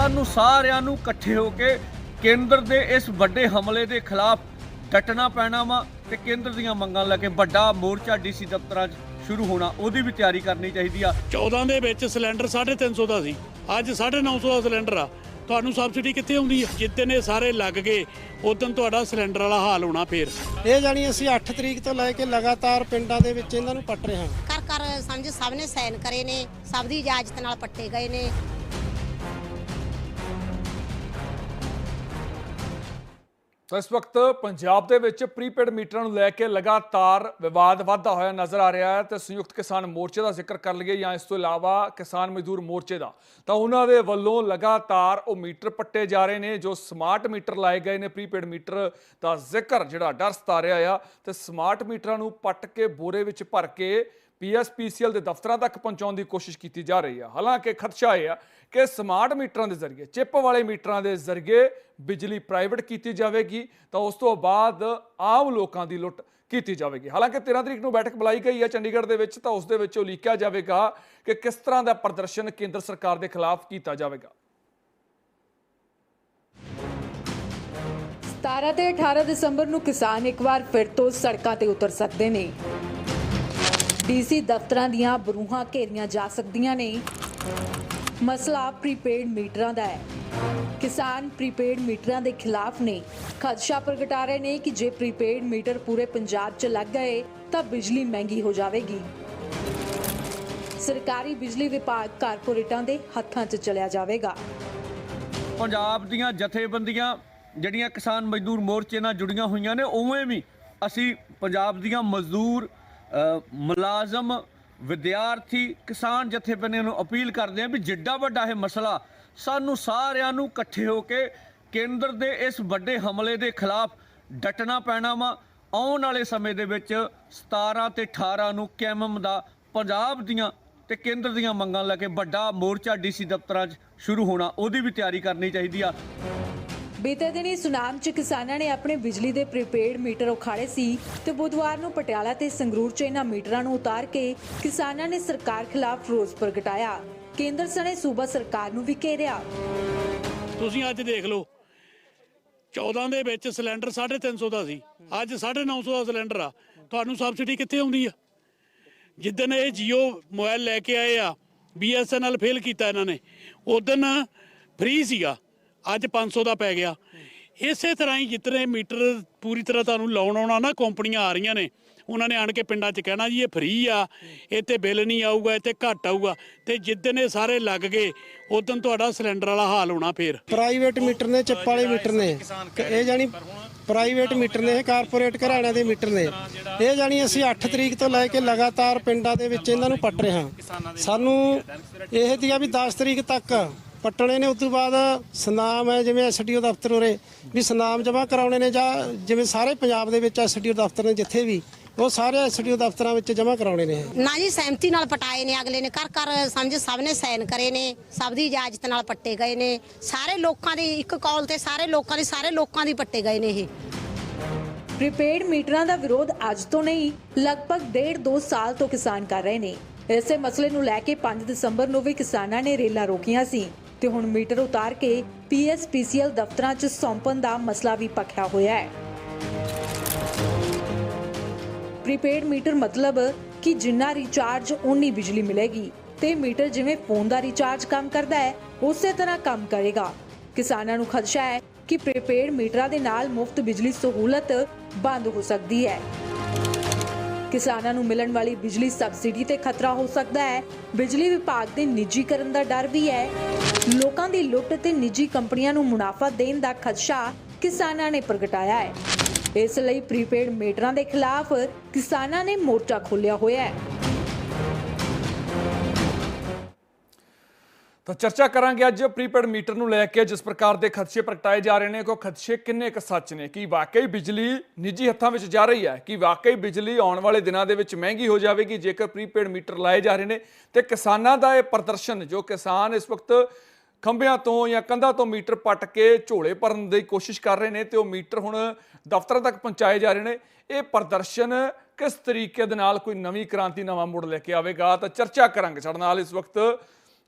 ਸਾਨੂੰ ਸਾਰਿਆਂ ਨੂੰ ਇਕੱਠੇ ਹੋ ਕੇ ਕੇਂਦਰ ਦੇ ਇਸ ਵੱਡੇ ਹਮਲੇ ਦੇ ਖਿਲਾਫ ਡਟਣਾ ਪੈਣਾ ਵਾ ਤੇ ਕੇਂਦਰ ਦੀਆਂ ਮੰਗਾਂ ਲੈ ਕੇ ਵੱਡਾ ਮੋਰਚਾ ਡੀਸੀ ਦਫ਼ਤਰਾਂ 'ਚ ਸ਼ੁਰੂ ਹੋਣਾ ਉਹਦੀ ਵੀ ਤਿਆਰੀ ਕਰਨੀ ਚਾਹੀਦੀ ਆ। 14 ਦੇ ਵਿੱਚ ਸਿਲੰਡਰ 350 ਦਾ ਸੀ। ਅੱਜ 950 ਦਾ ਸਿਲੰਡਰ ਆ। ਤੁਹਾਨੂੰ ਸਬਸਿਡੀ ਕਿੱਥੇ ਆਉਂਦੀ ਆ? ਜਿੱਦਣ ਇਹ ਸਾਰੇ ਲੱਗ ਗਏ ਉਦੋਂ ਤੁਹਾਡਾ ਸਿਲੰਡਰ ਵਾਲਾ ਹਾਲ ਹੋਣਾ ਫੇਰ। ਇਹ ਜਾਣੀ ਅਸੀਂ 8 ਤਰੀਕ ਤੋਂ ਲੈ ਕੇ ਲਗਾਤਾਰ ਪਿੰਡਾਂ ਦੇ ਵਿੱਚ ਇਹਨਾਂ ਨੂੰ ਪੱਟ ਰਹੇ ਹਾਂ। ਕਰ ਕਰ ਸਮਝ ਸਭ ਨੇ ਸਾਈਨ ਕਰੇ ਨੇ ਸਭ ਦੀ ਇਜਾਜ਼ਤ ਨਾਲ ਪੱਟੇ ਗਏ ਨੇ। ਤਾਂ ਇਸ ਵਕਤ ਪੰਜਾਬ ਦੇ ਵਿੱਚ ਪ੍ਰੀਪੇਡ ਮੀਟਰਾਂ ਨੂੰ ਲੈ ਕੇ ਲਗਾਤਾਰ ਵਿਵਾਦ ਵਧਦਾ ਹੋਇਆ ਨਜ਼ਰ ਆ ਰਿਹਾ ਹੈ ਤੇ ਸੰਯੁਕਤ ਕਿਸਾਨ ਮੋਰਚੇ ਦਾ ਜ਼ਿਕਰ ਕਰ ਲਈਏ ਜਾਂ ਇਸ ਤੋਂ ਇਲਾਵਾ ਕਿਸਾਨ ਮਜ਼ਦੂਰ ਮੋਰਚੇ ਦਾ। ਤਾਂ ਉਹਨਾਂ ਦੇ ਵੱਲੋਂ ਲਗਾਤਾਰ ਉਹ ਮੀਟਰ ਪੱਟੇ ਜਾ ਰਹੇ ਨੇ, ਜੋ ਸਮਾਰਟ ਮੀਟਰ ਲਾਏ ਗਏ ਨੇ ਪ੍ਰੀਪੇਡ ਮੀਟਰ ਦਾ ਜ਼ਿਕਰ, ਜਿਹੜਾ ਡਰ ਸਤਾ ਰਿਹਾ ਆ, ਤੇ ਸਮਾਰਟ ਮੀਟਰਾਂ ਨੂੰ ਪੱਟ ਕੇ ਬੋਰੇ ਵਿੱਚ ਭਰ ਕੇ ਪੀਐਸਪੀਸੀਐਲ ਦੇ ਦਫ਼ਤਰਾਂ ਤੱਕ ਪਹੁੰਚਾਉਣ ਦੀ ਕੋਸ਼ਿਸ਼ ਕੀਤੀ ਜਾ ਰਹੀ ਹੈ। ਹਾਲਾਂਕਿ ਖਦਸ਼ਾ ਇਹ ਆ ਕਿ ਸਮਾਰਟ ਮੀਟਰਾਂ ਦੇ ਜ਼ਰੀਏ, ਚਿੱਪ ਵਾਲੇ ਮੀਟਰਾਂ ਦੇ ਜ਼ਰੀਏ ਬਿਜਲੀ ਪ੍ਰਾਈਵੇਟ ਕੀਤੀ ਜਾਵੇਗੀ, ਤਾਂ ਉਸ ਤੋਂ ਬਾਅਦ ਆਮ ਲੋਕਾਂ ਦੀ ਲੁੱਟ ਕੀਤੀ ਜਾਵੇਗੀ। ਹਾਲਾਂਕਿ 13 ਤਰੀਕ ਨੂੰ ਬੈਠਕ ਬੁਲਾਈ ਗਈ ਹੈ ਚੰਡੀਗੜ੍ਹ ਦੇ ਵਿੱਚ, ਤਾਂ ਉਸ ਦੇ ਵਿੱਚ ਉਲੀਕਿਆ ਜਾਵੇਗਾ ਕਿ ਕਿਸ ਤਰ੍ਹਾਂ ਦਾ ਪ੍ਰਦਰਸ਼ਨ ਕੇਂਦਰ ਸਰਕਾਰ ਦੇ ਖਿਲਾਫ ਕੀਤਾ ਜਾਵੇਗਾ। 17 ਤੇ 18 ਦਸੰਬਰ ਨੂੰ ਕਿਸਾਨ ਇੱਕ ਵਾਰ ਫਿਰ ਤੋਂ ਸੜਕਾਂ ਤੇ ਉਤਰ ਸਕਦੇ ਨੇ। ਡੀਸੀ ਦਫ਼ਤਰਾਂ ਦੀਆਂ ਬਰੂਹਾਂ ਘੇਰੀਆਂ ਜਾ ਸਕਦੀਆਂ ਨੇ। ਮਸਲਾ ਪ੍ਰੀਪੇਡ ਮੀਟਰਾਂ ਦਾ ਹੈ। ਕਿਸਾਨ ਪ੍ਰੀਪੇਡ ਮੀਟਰਾਂ ਦੇ ਖਿਲਾਫ ਨੇ। ਖਦਸ਼ਾ ਪ੍ਰਗਟਾ ਰਹੇ ਨੇ ਕਿ ਜੇ ਪ੍ਰੀਪੇਡ ਮੀਟਰ ਪੂਰੇ ਪੰਜਾਬ 'ਚ ਲੱਗ ਗਏ, ਤਾਂ ਬਿਜਲੀ ਮਹਿੰਗੀ ਹੋ ਜਾਵੇਗੀ। ਸਰਕਾਰੀ ਬਿਜਲੀ ਵਿਭਾਗ ਕਾਰਪੋਰੇਟਾਂ ਦੇ ਹੱਥਾਂ 'ਚ ਚਲਿਆ ਜਾਵੇਗਾ। ਪੰਜਾਬ ਦੀਆਂ ਜਥੇਬੰਦੀਆਂ ਜਿਹੜੀਆਂ ਕਿਸਾਨ ਮਜ਼ਦੂਰ ਮੋਰਚੇ ਨਾਲ ਜੁੜੀਆਂ ਹੋਈਆਂ ਨੇ, ਉਵੇਂ ਵੀ ਅਸੀਂ ਪੰਜਾਬ ਦੀਆਂ ਮਜ਼ਦੂਰ ਮੁਲਾਜ਼ਮ ਵਿਦਿਆਰਥੀ ਕਿਸਾਨ ਜਥੇਬੰਦੀਆਂ ਨੂੰ ਅਪੀਲ ਕਰਦੇ ਹਾਂ ਵੀ ਜਿੱਡਾ ਵੱਡਾ ਇਹ ਮਸਲਾ, ਸਾਨੂੰ ਸਾਰਿਆਂ ਨੂੰ ਇਕੱਠੇ ਹੋ ਕੇ ਕੇਂਦਰ ਦੇ ਇਸ ਵੱਡੇ ਹਮਲੇ ਦੇ ਖਿਲਾਫ ਡਟਣਾ ਪੈਣਾ ਵਾ। ਆਉਣ ਵਾਲੇ ਸਮੇਂ ਦੇ ਵਿੱਚ 17 ਤੇ 18 ਨੂੰ ਕੈਮਮ ਦਾ ਪੰਜਾਬ ਦੀਆਂ ਤੇ ਕੇਂਦਰ ਦੀਆਂ ਮੰਗਾਂ ਲੈ ਕੇ ਵੱਡਾ ਮੋਰਚਾ ਡੀਸੀ ਦਫ਼ਤਰਾਂ 'ਚ ਸ਼ੁਰੂ ਹੋਣਾ, ਉਹਦੀ ਵੀ ਤਿਆਰੀ ਕਰਨੀ ਚਾਹੀਦੀ ਆ। ਬੀਤੇ ਦਿਨੀ ਸੁਨਾਮ ਚ ਕਿਸਾਨਾਂ ਨੇ ਆਪਣੇ ਬਿਜਲੀ ਦੇ ਪ੍ਰੀਪੇਡ ਮੀਟਰ ਉਖਾੜੇ ਸੀ ਤੇ ਬੁੱਧਵਾਰ ਨੂੰ ਪਟਿਆਲਾ ਤੇ ਸੰਗਰੂਰ ਚ ਇਹਨਾਂ ਮੀਟਰਾਂ ਨੂੰ ਉਤਾਰ ਕੇ ਕਿਸਾਨਾਂ ਨੇ ਸਰਕਾਰ ਖਿਲਾਫ ਰੋਸ ਪ੍ਰਗਟਾਇਆ। ਕੇਂਦਰ ਸਣੇ ਸੂਬਾ ਸਰਕਾਰ ਨੂੰ ਵੀ ਘੇਰਿਆ। ਤੁਸੀਂ ਅੱਜ ਦੇਖ ਲਓ 14 ਦੇ ਵਿੱਚ ਸਿਲੰਡਰ 350 ਦਾ ਸੀ। ਅੱਜ 950 ਦਾ ਸਿਲੰਡਰ ਆ। ਤੁਹਾਨੂੰ ਸਬਸਿਡੀ ਕਿੱਥੇ ਆਉਂਦੀ ਆ? ਜਿੱਦਣ ਇਹ Jio ਮੋਬਾਈਲ ਲੈ ਕੇ ਆਏ ਆ BSNL ਫੇਲ ਕੀਤਾ ਇਹਨਾਂ ਨੇ, ਉਦੋਂ ਫ੍ਰੀ ਸੀਗਾ। ਅੱਜ 500 ਦਾ ਪੈ ਗਿਆ। ਇਸੇ ਤਰ੍ਹਾਂ ਹੀ ਜਿਤਨੇ ਮੀਟਰ ਪੂਰੀ ਤਰ੍ਹਾਂ ਤੁਹਾਨੂੰ ਲਾਉਣ ਆਉਣਾ ਨਾ, ਕੰਪਨੀਆਂ ਆ ਰਹੀਆਂ ਨੇ, ਉਹਨਾਂ ਨੇ ਆਣ ਕੇ ਪਿੰਡਾਂ 'ਚ ਕਹਿਣਾ ਜੀ, ਇਹ ਫ੍ਰੀ ਆ ਇਹ ਤੇ ਬਿੱਲ ਨਹੀਂ ਆਊਗਾ ਇਹ ਤੇ ਘੱਟ ਆਊਗਾ। ਤੇ ਜਿੱਦਣ ਇਹ ਸਾਰੇ ਲੱਗ ਗਏ, ਉਦੋਂ ਤੁਹਾਡਾ ਸਿਲੰਡਰ ਵਾਲਾ ਹਾਲ ਹੋਣਾ ਫੇਰ। ਪ੍ਰਾਈਵੇਟ ਮੀਟਰ ਨੇ, ਚੱਪ ਵਾਲੇ ਮੀਟਰ ਨੇ। ਇਹ ਜਾਣੀ ਪ੍ਰਾਈਵੇਟ ਮੀਟਰ ਨੇ, ਇਹ ਕਾਰਪੋਰੇਟ ਘਰਾਣਿਆਂ ਦੇ ਮੀਟਰ ਨੇ। ਇਹ ਜਾਣੀ ਅਸੀਂ 8 ਤਰੀਕ ਤੋਂ ਲੈ ਕੇ ਲਗਾਤਾਰ ਪਿੰਡਾਂ ਦੇ ਵਿੱਚ ਇਹਨਾਂ ਨੂੰ ਪੱਟ ਰਹੇ ਹਾਂ। ਸਾਨੂੰ ਇਹ ਦੀਆ ਵੀ 10 ਤਰੀਕ ਤੱਕ ਪੱਟਣੇ ਨੇ ਉਸ ਤੋਂ ਬਾਅਦ ਸਨਾਮ ਹੈ ਜਿਵੇਂ ਐਸਡੀਓ ਦਫ਼ਤਰ ਉਰੇ ਵੀ ਸਨਾਮ ਜਮ੍ਹਾਂ ਕਰਾਉਣੇ ਨੇ ਜਾਂ ਜਿਵੇਂ ਸਾਰੇ ਪੰਜਾਬ ਦੇ ਵਿੱਚ ਐਸਡੀਓ ਦਫ਼ਤਰ ਨੇ ਜਿੱਥੇ ਵੀ ਉਹ ਸਾਰੇ ਐਸਡੀਓ ਦਫ਼ਤਰਾਂ ਵਿੱਚ ਜਮ੍ਹਾਂ ਕਰਾਉਣੇ ਨੇ। ਨਾ ਜੀ ਸਹਿਮਤੀ ਨਾਲ ਪਟਾਏ ਨੇ ਅਗਲੇ ਨੇ। ਕਰ ਕਰ ਸਮਝ ਸਭ ਨੇ ਸਾਈਨ ਕਰੇ ਨੇ ਸਭ ਦੀ ਇਜਾਜ਼ਤ ਨਾਲ ਪੱਟੇ ਗਏ ਨੇ। ਸਾਰੇ ਲੋਕਾਂ ਦੀ ਇੱਕ ਕਾਲ ਤੇ ਸਾਰੇ ਲੋਕਾਂ ਦੀ ਸਾਰੇ ਲੋਕਾਂ ਦੀ ਪੱਟੇ ਗਏ ਨੇ ਇਹ। ਪ੍ਰੀਪੇਡ ਮੀਟਰਾਂ ਦਾ ਵਿਰੋਧ ਅੱਜ ਤੋਂ ਨਹੀਂ ਲਗਭਗ ਡੇਢ ਦੋ ਸਾਲ ਤੋਂ ਕਿਸਾਨ ਕਰ ਰਹੇ ਨੇ। ਇਸੇ ਮਸਲੇ ਨੂੰ ਲੈ ਕੇ 5 ਦਸੰਬਰ ਨੂੰ ਵੀ ਕਿਸਾਨਾਂ ਨੇ ਰੇਲਾਂ ਰੋਕੀਆਂ ਸੀ। ਤੇ ਹੁਣ ਮੀਟਰ ਉਤਾਰ ਕੇ ਪੀਐਸਪੀਸੀਐਲ ਦਫ਼ਤਰਾਂ 'ਚ ਸੌਂਪਣ ਦਾ ਮਸਲਾ ਵੀ ਪੱਖਿਆ ਹੋਇਆ ਹੈ। ਪ੍ਰੀਪੇਡ ਮੀਟਰ ਮਤਲਬ ਕਿ ਜਿੰਨਾ ਰੀਚਾਰਜ ਓਨੀ ਬਿਜਲੀ ਮਿਲੇਗੀ ਤੇ ਮੀਟਰ ਜਿਵੇਂ ਫੋਨ ਦਾ ਰੀਚਾਰਜ ਕੰਮ ਕਰਦਾ ਹੈ, ਉਸੇ ਤਰ੍ਹਾਂ ਕੰਮ ਕਰੇਗਾ। ਕਿਸਾਨਾਂ ਨੂੰ ਖਦਸ਼ਾ ਹੈ ਕਿ ਪ੍ਰੀਪੇਡ ਮੀਟਰਾਂ ਦੇ ਨਾਲ ਮੁਫਤ ਬਿਜਲੀ ਸਹੂਲਤ ਬੰਦ ਹੋ ਸਕਦੀ ਹੈ। ਕਿਸਾਨਾਂ ਨੂੰ ਮਿਲਣ ਵਾਲੀ ਬਿਜਲੀ ਸਬਸਿਡੀ ਤੇ ਖਤਰਾ ਹੋ ਸਕਦਾ ਹੈ। ਬਿਜਲੀ ਵਿਭਾਗ ਦੇ ਨਿੱਜੀਕਰਨ ਦਾ ਡਰ ਵੀ ਹੈ। ਲੋਕਾਂ ਦੀ ਲੁੱਟ ਤੇ ਨਿੱਜੀ ਕੰਪਨੀਆਂ ਨੂੰ ਮੁਨਾਫਾ ਦੇਣ ਦਾ ਖਦਸ਼ਾ ਕਿਸਾਨਾਂ ਨੇ ਪ੍ਰਗਟਾਇਆ ਹੈ। ਇਸ ਲਈ ਪ੍ਰੀਪੇਡ ਮੀਟਰਾਂ ਦੇ ਖਿਲਾਫ ਕਿਸਾਨਾਂ ਨੇ ਮੋਰਚਾ ਖੋਲ੍ਹਿਆ ਹੋਇਆ ਹੈ। ਤਾਂ ਚਰਚਾ ਕਰਾਂਗੇ ਅੱਜ ਪ੍ਰੀਪੇਡ ਮੀਟਰ ਨੂੰ ਲੈ ਕੇ ਜਿਸ ਪ੍ਰਕਾਰ ਦੇ ਖਦਸ਼ੇ ਪ੍ਰਗਟਾਏ ਜਾ ਰਹੇ ਨੇ, ਕਿ ਉਹ ਖਦਸ਼ੇ ਕਿੰਨੇ ਕੁ ਸੱਚ ਨੇ? ਕਿ ਵਾਕਈ ਬਿਜਲੀ ਨਿੱਜੀ ਹੱਥਾਂ ਵਿੱਚ ਜਾ ਰਹੀ ਹੈ? ਕਿ ਵਾਕਈ ਬਿਜਲੀ ਆਉਣ ਵਾਲੇ ਦਿਨਾਂ ਦੇ ਵਿੱਚ ਮਹਿੰਗੀ ਹੋ ਜਾਵੇਗੀ ਜੇਕਰ ਪ੍ਰੀਪੇਡ ਮੀਟਰ ਲਾਏ ਜਾ ਰਹੇ ਨੇ? ਤੇ ਕਿਸਾਨਾਂ ਦਾ ਇਹ ਪ੍ਰਦਰਸ਼ਨ, ਜੋ ਕਿਸਾਨ ਇਸ ਵਕਤ ਖੰਭਿਆਂ ਤੋਂ ਜਾਂ ਕੰਧਾਂ ਤੋਂ ਮੀਟਰ ਪੱਟ ਕੇ ਝੋਲੇ ਭਰਨ ਦੀ ਕੋਸ਼ਿਸ਼ ਕਰ ਰਹੇ ਨੇ ਤੇ ਉਹ ਮੀਟਰ ਹੁਣ ਦਫ਼ਤਰਾਂ ਤੱਕ ਪਹੁੰਚਾਏ ਜਾ ਰਹੇ ਨੇ। ਇਹ ਪ੍ਰਦਰਸ਼ਨ ਕਿਸ ਤਰੀਕੇ ਦੇ ਨਾਲ ਕੋਈ ਨਵੀਂ ਕ੍ਰਾਂਤੀ, ਨਵਾਂ ਮੋੜ ਲੈ ਕੇ ਆਵੇਗਾ? ਤਾਂ ਚਰਚਾ ਕਰਾਂਗੇ ਸਾਡੇ ਨਾਲ ਇਸ ਵਕਤ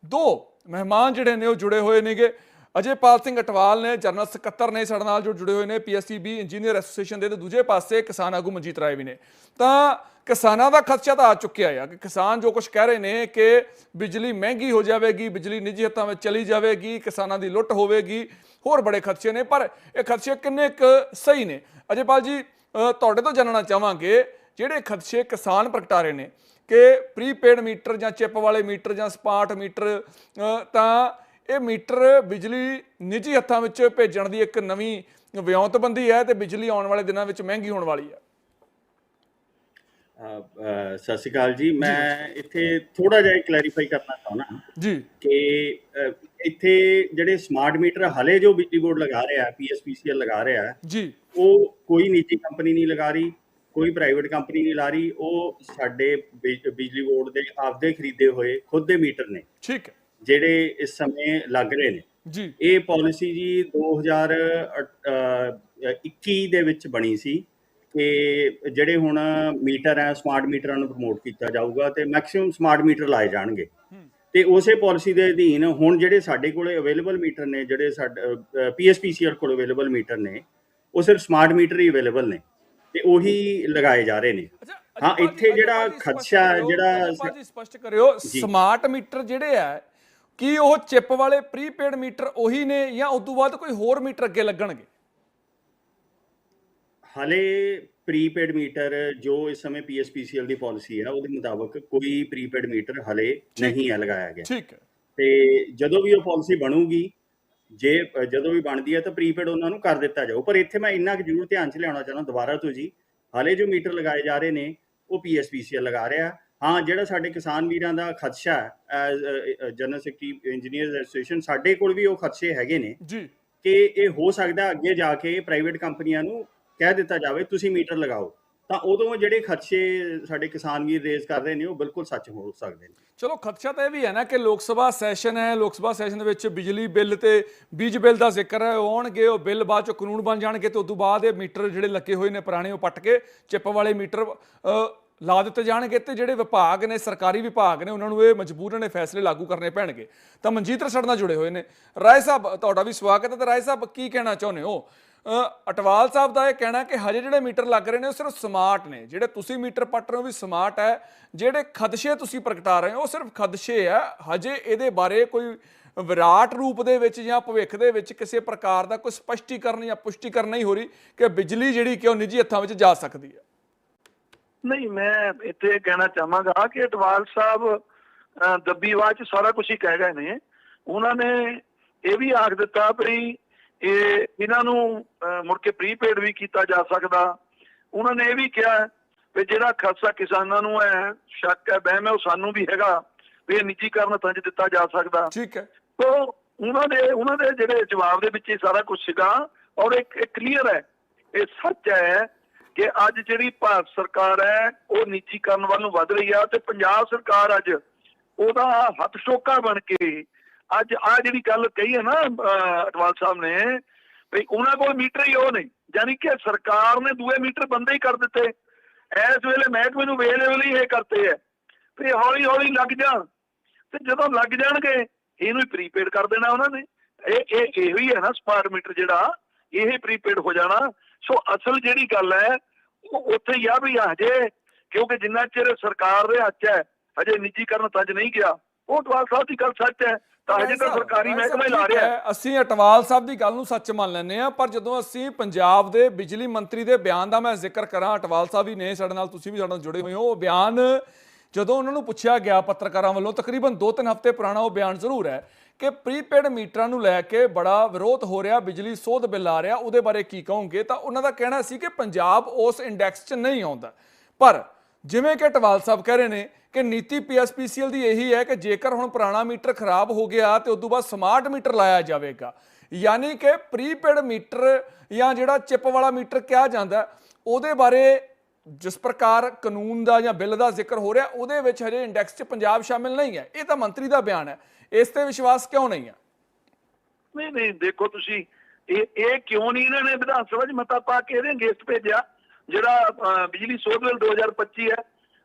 ਦੋ ਮਹਿਮਾਨ ਜਿਹੜੇ ਨੇ ਉਹ ਜੁੜੇ ਹੋਏ ਨੇਗੇ। ਅਜੇਪਾਲ ਸਿੰਘ ਅਟਵਾਲ ਨੇ, ਜਨਰਲ ਸਕੱਤਰ ਨੇ ਸਾਡੇ ਨਾਲ ਜੋ ਜੁੜੇ ਹੋਏ ਨੇ ਪੀਐਸਸੀਬੀ ਇੰਜੀਨੀਅਰ ਐਸੋਸੀਏਸ਼ਨ ਦੇ ਤੇ ਦੂਜੇ ਪਾਸੇ ਕਿਸਾਨ ਆਗੂ ਮਨਜੀਤ ਰਾਏ ਵੀ ਨੇ। ਤਾਂ ਕਿਸਾਨਾਂ ਦਾ ਖਦਸ਼ਾ ਤਾਂ ਆ ਚੁੱਕਿਆ ਆ ਕਿ ਕਿਸਾਨ ਜੋ ਕੁਝ ਕਹਿ ਰਹੇ ਨੇ ਕਿ ਬਿਜਲੀ ਮਹਿੰਗੀ ਹੋ ਜਾਵੇਗੀ, ਬਿਜਲੀ ਨਿੱਜੀ ਹੱਥਾਂ ਵਿੱਚ ਚਲੀ ਜਾਵੇਗੀ, ਕਿਸਾਨਾਂ ਦੀ ਲੁੱਟ ਹੋਵੇਗੀ, ਹੋਰ ਬੜੇ ਖਦਸ਼ੇ ਨੇ, ਪਰ ਇਹ ਖਦਸ਼ੇ ਕਿੰਨੇ ਕੁ ਸਹੀ ਨੇ? ਅਜੇਪਾਲ ਜੀ ਤੁਹਾਡੇ ਤੋਂ ਜਾਣਨਾ ਚਾਹਾਂਗੇ, ਜਿਹੜੇ ਖਦਸ਼ੇ ਕਿਸਾਨ ਪ੍ਰਗਟਾ ਰਹੇ ਨੇ ਕਿ ਪ੍ਰੀਪੇਡ ਮੀਟਰ ਜਾਂ ਚਿਪ ਵਾਲੇ ਮੀਟਰ ਜਾਂ ਸਮਾਰਟ ਮੀਟਰ ਤਾਂ ਇਹ ਮੀਟਰ ਬਿਜਲੀ ਨਿੱਜੀ ਹੱਥਾਂ ਵਿੱਚ ਭੇਜਣ ਦੀ ਇੱਕ ਨਵੀਂ ਵਿਉਂਤਬੰਦੀ ਹੈ ਤੇ ਬਿਜਲੀ ਆਉਣ ਵਾਲੇ ਦਿਨਾਂ ਵਿੱਚ ਮਹਿੰਗੀ ਹੋਣ ਵਾਲੀ ਹੈ। ਸਤਿ ਸ਼੍ਰੀ ਅਕਾਲ ਜੀ। ਮੈਂ ਇੱਥੇ ਥੋੜਾ ਜਿਹਾ ਕਲੈਰੀਫਾਈ ਕਰਨਾ ਚਾਹੁੰਦਾ ਜੀ। ਕਿ ਇੱਥੇ ਜਿਹੜੇ ਸਮਾਰਟ ਮੀਟਰ ਹਲੇ ਜੋ ਬਿਜਲੀ ਬੋਰਡ ਲਗਾ ਰਿਹਾ ਪੀਐਸਪੀਸੀਐਲ ਲਗਾ ਰਿਹਾ ਹੈ, ਜੀ। ਉਹ ਕੋਈ ਨਿੱਜੀ ਕੰਪਨੀ ਨਹੀਂ ਲਗਾ ਰਹੀ। ਕੋਈ ਪ੍ਰਾਈਵੇਟ ਕੰਪਨੀ ਨਹੀਂ ਲਾ ਰਹੀ ਉਹ ਸਾਡੇ ਬਿਜ- ਬਿਜਲੀ ਬੋਰਡ ਦੇ ਆਪਦੇ ਖਰੀਦੇ ਹੋਏ ਖੁਦ ਦੇ ਮੀਟਰ ਨੇ। ਠੀਕ ਹੈ। ਜਿਹੜੇ ਇਸ ਸਮੇਂ ਲੱਗ ਰਹੇ ਨੇ। ਜੀ। ਇਹ ਪਾਲਿਸੀ ਜੀ 2021 ਦੇ ਵਿੱਚ ਬਣੀ ਸੀ ਕਿ ਜਿਹੜੇ ਹੁਣ ਮੀਟਰ ਹੈ ਸਮਾਰਟ ਮੀਟਰਾਂ ਨੂੰ ਪ੍ਰਮੋਟ ਕੀਤਾ ਜਾਊਗਾ ਤੇ ਮੈਕਸਿਮਮ ਸਮਾਰਟ ਮੀਟਰ ਲਾਏ ਜਾਣਗੇ। ਤੇ ਉਸੇ ਪਾਲਿਸੀ ਦੇ ਅਧੀਨ ਹੁਣ ਜਿਹੜੇ ਸਾਡੇ ਕੋਲੇ ਅਵੇਲੇਬਲ ਮੀਟਰ ਨੇ ਜਿਹੜੇ ਸਾਡੇ ਪੀਐਸਪੀਸੀਆਰ ਕੋਲ ਅਵੇਲੇਬਲ ਮੀਟਰ ਨੇ ਉਹ ਸਿਰਫ ਸਮਾਰਟ ਮੀਟਰ ਹੀ ਅਵੇਲੇਬਲ ਨੇ। ਤੇ ਉਹੀ ਲਗਾਏ ਜਾ ਰਹੇ ਨੇ। ਹਾਂ, ਇੱਥੇ ਜਿਹੜਾ ਖਦਸ਼ਾ ਜਿਹੜਾ- ਸਪਸ਼ਟ ਕਰਿਓ। ਸਮਾਰਟ ਮੀਟਰ ਜਿਹੜੇ ਆ ਕੀ ਉਹ ਚਿਪ ਵਾਲੇ ਪ੍ਰੀਪੇਡ ਮੀਟਰ ਉਹੀ ਨੇ ਜਾਂ ਉਸ ਤੋਂ ਬਾਅਦ ਕੋਈ ਹੋਰ ਮੀਟਰ ਅੱਗੇ ਲੱਗਣਗੇ? ਹਲੇ ਪ੍ਰੀਪੇਡ ਮੀਟਰ ਜੋ ਇਸ ਸਮੇਂ ਪੀਐਸਪੀਸੀਐਲ ਦੀ ਪਾਲਿਸੀ ਹੈ ਉਹਦੇ ਮੁਤਾਬਕ ਕੋਈ ਪ੍ਰੀਪੇਡ ਮੀਟਰ ਹਲੇ ਨਹੀਂ ਹੈ। ਲਗਾਇਆ ਗਿਆ। ਠੀਕ ਹੈ। ਤੇ ਜਦੋਂ ਵੀ ਉਹ ਪਾਲਿਸੀ ਬਣੂਗੀ ਜੇ ਜਦੋਂ ਵੀ ਬਣਦੀ ਹੈ ਤਾਂ ਪ੍ਰੀਪੇਡ ਉਹਨਾਂ ਨੂੰ ਕਰ ਦਿੱਤਾ ਜਾਊ। ਪਰ ਇੱਥੇ ਮੈਂ ਇੰਨਾ ਕੁ ਜ਼ਰੂਰ ਧਿਆਨ ਚ ਲਿਆਉਣਾ ਚਾਹੁੰਦਾ ਦੁਬਾਰਾ ਤੋਂ ਜੀ ਹਾਲੇ ਜੋ ਮੀਟਰ ਲਗਾਏ ਜਾ ਰਹੇ ਨੇ ਉਹ ਪੀਐਸਪੀਸੀਐਲ ਲਗਾ ਰਿਹਾ। ਹਾਂ ਜਿਹੜਾ ਸਾਡੇ ਕਿਸਾਨ ਵੀਰਾਂ ਦਾ ਖਦਸ਼ਾ ਹੈ as general secretary engineers association ਸਾਡੇ ਕੋਲ ਵੀ ਉਹ ਖਦਸ਼ੇ ਹੈਗੇ ਨੇ ਜੀ। ਕਿ ਇਹ ਹੋ ਸਕਦਾ ਅੱਗੇ ਜਾ ਕੇ ਪ੍ਰਾਈਵੇਟ ਕੰਪਨੀਆਂ ਨੂੰ ਕਹਿ ਦਿੱਤਾ ਜਾਵੇ ਤੁਸੀਂ ਮੀਟਰ ਲਗਾਓ। ਤਾਂ ਉਦੋਂ ਜਿਹੜੇ ਖਦਸ਼ੇ ਸਾਡੇ ਕਿਸਾਨ ਵੀਰ ਰੇਜ਼ ਕਰ ਰਹੇ ਨੇ, ਉਹ ਬਿਲਕੁਲ ਸੱਚ ਹੋ ਸਕਦੇ ਨੇ। ਚਲੋ, ਖਦਸ਼ਾ ਤਾਂ ਇਹ ਵੀ ਹੈ ਨਾ ਕਿ ਲੋਕ ਸਭਾ ਸੈਸ਼ਨ ਹੈ, ਲੋਕ ਸਭਾ ਸੈਸ਼ਨ ਦੇ ਵਿੱਚ ਬਿਜਲੀ ਬਿੱਲ ਤੇ ਬੀਜ ਬਿੱਲ ਦਾ ਜ਼ਿਕਰ ਹੈ ਆਉਣਗੇ ਉਹ ਬਿੱਲ ਬਾਅਦ ਚੋਂ ਕਾਨੂੰਨ ਬਣ ਜਾਣਗੇ ਤੇ ਉਸ ਤੋਂ ਬਾਅਦ ਇਹ ਮੀਟਰ ਜਿਹੜੇ ਲੱਗੇ ਹੋਏ ਨੇ ਪੁਰਾਣੇ, ਉਹ ਪੱਟ ਕੇ ਚਿੱਪ ਵਾਲੇ ਮੀਟਰ ਲਾ ਦਿੱਤੇ ਜਾਣਗੇ ਤੇ ਜਿਹੜੇ ਵਿਭਾਗ ਨੇ, ਸਰਕਾਰੀ ਵਿਭਾਗ ਨੇ, ਉਹਨਾਂ ਨੂੰ ਇਹ ਮਜਬੂਰਨ ਇਹ ਫੈਸਲੇ ਲਾਗੂ ਕਰਨੇ ਪੈਣਗੇ। ਤਾਂ ਮਨਜੀਤ ਰਸੜ ਨਾਲ ਜੁੜੇ ਹੋਏ ਨੇ। ਰਾਏ ਸਾਹਿਬ, ਤੁਹਾਡਾ ਵੀ ਸਵਾਗਤ ਹੈ। ਤੇ ਰਾਏ ਸਾਹਿਬ, ਕੀ ਕਹਿਣਾ ਚਾਹੁੰਦੇ ਹੋ? ਅਟਵਾਲ ਸਾਹਿਬ ਦਾ ਇਹ ਕਹਿਣਾ ਕਿ ਹਜੇ ਜਿਹੜੇ ਮੀਟਰ ਲੱਗ ਰਹੇ ਨੇ ਉਹ ਸਿਰਫ ਸਮਾਰਟ ਨੇ। ਜਿਹੜੇ ਤੁਸੀਂ ਮੀਟਰ ਪੱਟ ਰਹੇ ਹੋ ਵੀ ਸਮਾਰਟ ਹੈ। ਜਿਹੜੇ ਖਦਸ਼ੇ ਤੁਸੀਂ ਪ੍ਰਗਟਾ ਰਹੇ ਹੋ ਉਹ ਸਿਰਫ ਖਦਸ਼ੇ ਆ ਹਜੇ ਇਹਦੇ ਬਾਰੇ ਕੋਈ ਵਿਰਾਟ ਰੂਪ ਦੇ ਵਿੱਚ ਜਾਂ ਭਵਿੱਖ ਦੇ ਵਿੱਚ ਕਿਸੇ ਪ੍ਰਕਾਰ ਦਾ ਕੋਈ ਸਪਸ਼ਟੀਕਰਨ ਜਾਂ ਪੁਸ਼ਟੀਕਰਨ ਨਹੀਂ ਹੋ ਰਹੀ ਕਿ ਬਿਜਲੀ ਜਿਹੜੀ ਕਿ ਉਹ ਨਿੱਜੀ ਹੱਥਾਂ ਵਿੱਚ ਜਾ ਸਕਦੀ ਹੈ। ਨਹੀਂ ਮੈਂ ਇੱਥੇ ਕਹਿਣਾ ਚਾਹਾਂਗਾ ਕਿ ਅਟਵਾਲ ਸਾਹਿਬ ਅਹ, ਸਾਰਾ ਕੁਝ ਹੀ ਕਹਿ ਗਏ ਨੇ। ਉਹਨਾਂ ਨੇ ਇਹ ਵੀ ਆਖ ਦਿੱਤਾ ਵੀ ਇਹ ਇਹਨਾਂ ਨੂੰ ਮੁੜ ਕੇ ਪ੍ਰੀਪੇਡ ਵੀ ਕੀਤਾ ਜਾ ਸਕਦਾ। ਉਹਨਾਂ ਨੇ ਇਹ ਵੀ ਕਿਹਾ ਵੀ ਜਿਹੜਾ ਖਾਸਾ ਕਿਸਾਨਾਂ ਨੂੰ ਹੈ ਸ਼ੱਕ ਹੈ ਵਹਿਮ ਹੈ ਉਹ ਸਾਨੂੰ ਵੀ ਹੈਗਾ ਵੀ ਇਹ ਨਿੱਜੀਕਰਨ ਤਾਂ ਦਿੱਤਾ ਜਾ ਸਕਦਾ। ਠੀਕ ਹੈ। ਤੋ ਉਹਨਾਂ ਦੇ ਉਹਨਾਂ ਦੇ ਜਿਹੜੇ ਜਵਾਬ ਦੇ ਵਿੱਚ ਇਹ ਸਾਰਾ ਕੁਝ ਸੀਗਾ ਔਰ ਇੱਕ ਕਲੀਅਰ ਹੈ। ਇਹ ਸੱਚ ਹੈ ਕਿ ਅੱਜ ਜਿਹੜੀ ਭਾਰਤ ਸਰਕਾਰ ਹੈ ਉਹ ਨਿੱਜੀਕਰਨ ਵੱਲ ਨੂੰ ਵੱਧ ਰਹੀ ਆ ਤੇ ਪੰਜਾਬ ਸਰਕਾਰ ਅੱਜ ਉਹਦਾ ਹੱਥ ਸ਼ੋਕਾ ਬਣ ਕੇ ਅੱਜ ਆ ਜਿਹੜੀ ਗੱਲ ਕਹੀ ਹੈ ਨਾ ਅਟਵਾਲ ਸਾਹਿਬ ਨੇ ਵੀ ਉਹਨਾਂ ਕੋਲ ਮੀਟਰ ਹੀ ਉਹ ਨਹੀਂ ਯਾਨੀ ਕਿ ਸਰਕਾਰ ਨੇ ਦੂਏ ਮੀਟਰ ਬੰਦੇ ਹੀ ਕਰ ਦਿੱਤੇ। ਇਸ ਵੇਲੇ ਮਹਿਕਮੇ ਨੂੰ ਵੇਲੇ ਹੀ ਇਹ ਕਰਤੇ ਹੈ। ਤੇ ਹੌਲੀ ਹੌਲੀ ਲੱਗ ਜਾਣ। ਤੇ ਜਦੋਂ ਲੱਗ ਜਾਣਗੇ, ਇਹਨੂੰ ਪ੍ਰੀਪੇਡ ਕਰ ਦੇਣਾ ਉਹਨਾਂ ਨੇ। ਇਹ ਇਹ, ਇਹੋ ਹੀ ਹੈ ਨਾ ਸਮਾਰਟ ਮੀਟਰ ਜਿਹੜਾ, ਇਹ ਪ੍ਰੀਪੇਡ ਹੋ ਜਾਣਾ। ਸੋ ਅਸਲ ਜਿਹੜੀ ਗੱਲ ਹੈ, ਉਹ ਉੱਥੇ ਹੀ ਆ ਵੀ ਹਜੇ ਕਿਉਂਕਿ ਜਿੰਨਾ ਚਿਰ ਸਰਕਾਰ ਦੇ ਹੱਥ ਹੈ ਹਜੇ ਨਿੱਜੀਕਰਨ ਤੱਜ ਨਹੀਂ ਗਿਆ। ਉਹ ਟਵਾਲ ਸਾਹਿਬ ਦੀ ਗੱਲ ਸੱਚ ਹੈ। ਤਾਂ ਹਜੇ ਤਾਂ ਸਰਕਾਰੀ ਮਹਿਕਮਾ ਹੀ ਲਾ ਰਿਹਾ ਹੈ। ਅਸੀਂ ਅਟਵਾਲ ਸਾਹਿਬ ਦੀ ਗੱਲ ਨੂੰ ਸੱਚ ਮੰਨ ਲੈਂਦੇ ਆ ਪਰ ਜਦੋਂ ਅਸੀਂ ਪੰਜਾਬ ਦੇ ਬਿਜਲੀ ਮੰਤਰੀ ਦੇ ਬਿਆਨ ਦਾ ਮੈਂ ਜ਼ਿਕਰ ਕਰਾਂ ਅਟਵਾਲ ਸਾਹਿਬ ਵੀ ਨੇ ਸਾਡੇ ਨਾਲ ਤੁਸੀਂ ਵੀ ਸਾਡੇ ਨਾਲ ਜੁੜੇ ਹੋਏ ਹੋ ਉਹ ਬਿਆਨ ਜਦੋਂ ਉਹਨਾਂ ਨੂੰ ਪੁੱਛਿਆ ਗਿਆ ਪੱਤਰਕਾਰਾਂ ਵੱਲੋਂ ਤਕਰੀਬਨ 2-3 ਹਫ਼ਤੇ ਪੁਰਾਣਾ ਉਹ ਬਿਆਨ ਜ਼ਰੂਰ ਹੈ ਕਿ ਪ੍ਰੀਪੇਡ ਮੀਟਰਾਂ ਨੂੰ ਲੈ ਕੇ ਬੜਾ ਵਿਰੋਧ ਹੋ ਰਿਹਾ ਬਿਜਲੀ ਸੋਧ ਬਿੱਲ ਆ ਰਿਹਾ ਉਹਦੇ ਬਾਰੇ ਕੀ ਕਹੋਗੇ? ਤਾਂ ਉਹਨਾਂ ਦਾ ਕਹਿਣਾ ਸੀ ਕਿ ਪੰਜਾਬ ਉਸ ਇੰਡੈਕਸ 'ਚ ਨਹੀਂ ਆਉਂਦਾ। ਪਰ ਜਿਵੇਂ ਕਿ ਟਵਾਲ ਸਾਹਿਬ ਕਹਿ ਰਹੇ ਨੇ ਕਿ ਨੀਤੀ ਪੀਐਸਪੀਸੀਐਲ ਦੀ ਇਹੀ ਹੈ ਕਿ ਜੇਕਰ ਹੁਣ ਪੁਰਾਣਾ ਮੀਟਰ ਖਰਾਬ ਹੋ ਗਿਆ ਤੇ ਉਸ ਤੋਂ ਬਾਅਦ ਸਮਾਰਟ ਮੀਟਰ ਲਾਇਆ ਜਾਵੇਗਾ। ਯਾਨੀ ਕਿ ਪ੍ਰੀਪੇਡ ਮੀਟਰ ਜਾਂ ਜਿਹੜਾ ਚਿਪ ਵਾਲਾ ਮੀਟਰ ਕਿਹਾ ਜਾਂਦਾ, ਉਹਦੇ ਬਾਰੇ ਜਿਸ ਪ੍ਰਕਾਰ ਕਾਨੂੰਨ ਦਾ ਜਾਂ ਬਿੱਲ ਦਾ ਜ਼ਿਕਰ ਹੋ ਰਿਹਾ, ਉਹਦੇ ਵਿੱਚ ਹਜੇ ਇੰਡੈਕਸ 'ਚ ਪੰਜਾਬ ਸ਼ਾਮਿਲ ਨਹੀਂ ਹੈ। ਇਹ ਤਾਂ ਮੰਤਰੀ ਦਾ ਬਿਆਨ ਹੈ। ਇਸ ਤੇ ਵਿਸ਼ਵਾਸ ਕਿਉਂ ਨਹੀਂ ਹੈ? ਨਹੀਂ ਨਹੀਂ, ਦੇਖੋ ਤੁਸੀਂ, ਇਹ ਇਹ ਕਿਉਂ ਨਹੀਂ ਇਹਨਾਂ ਨੇ ਵਿਧਾਨ ਸਭਾ 'ਚ ਮਤਾ ਪਾ ਕੇ ਇਹਦੇ ਅਗੇਂਸਟ ਭੇਜਿਆ? ਜਿਹੜਾ ਬਿਜਲੀ ਸੋਧ ਬਿੱਲ 2025 ਹੈ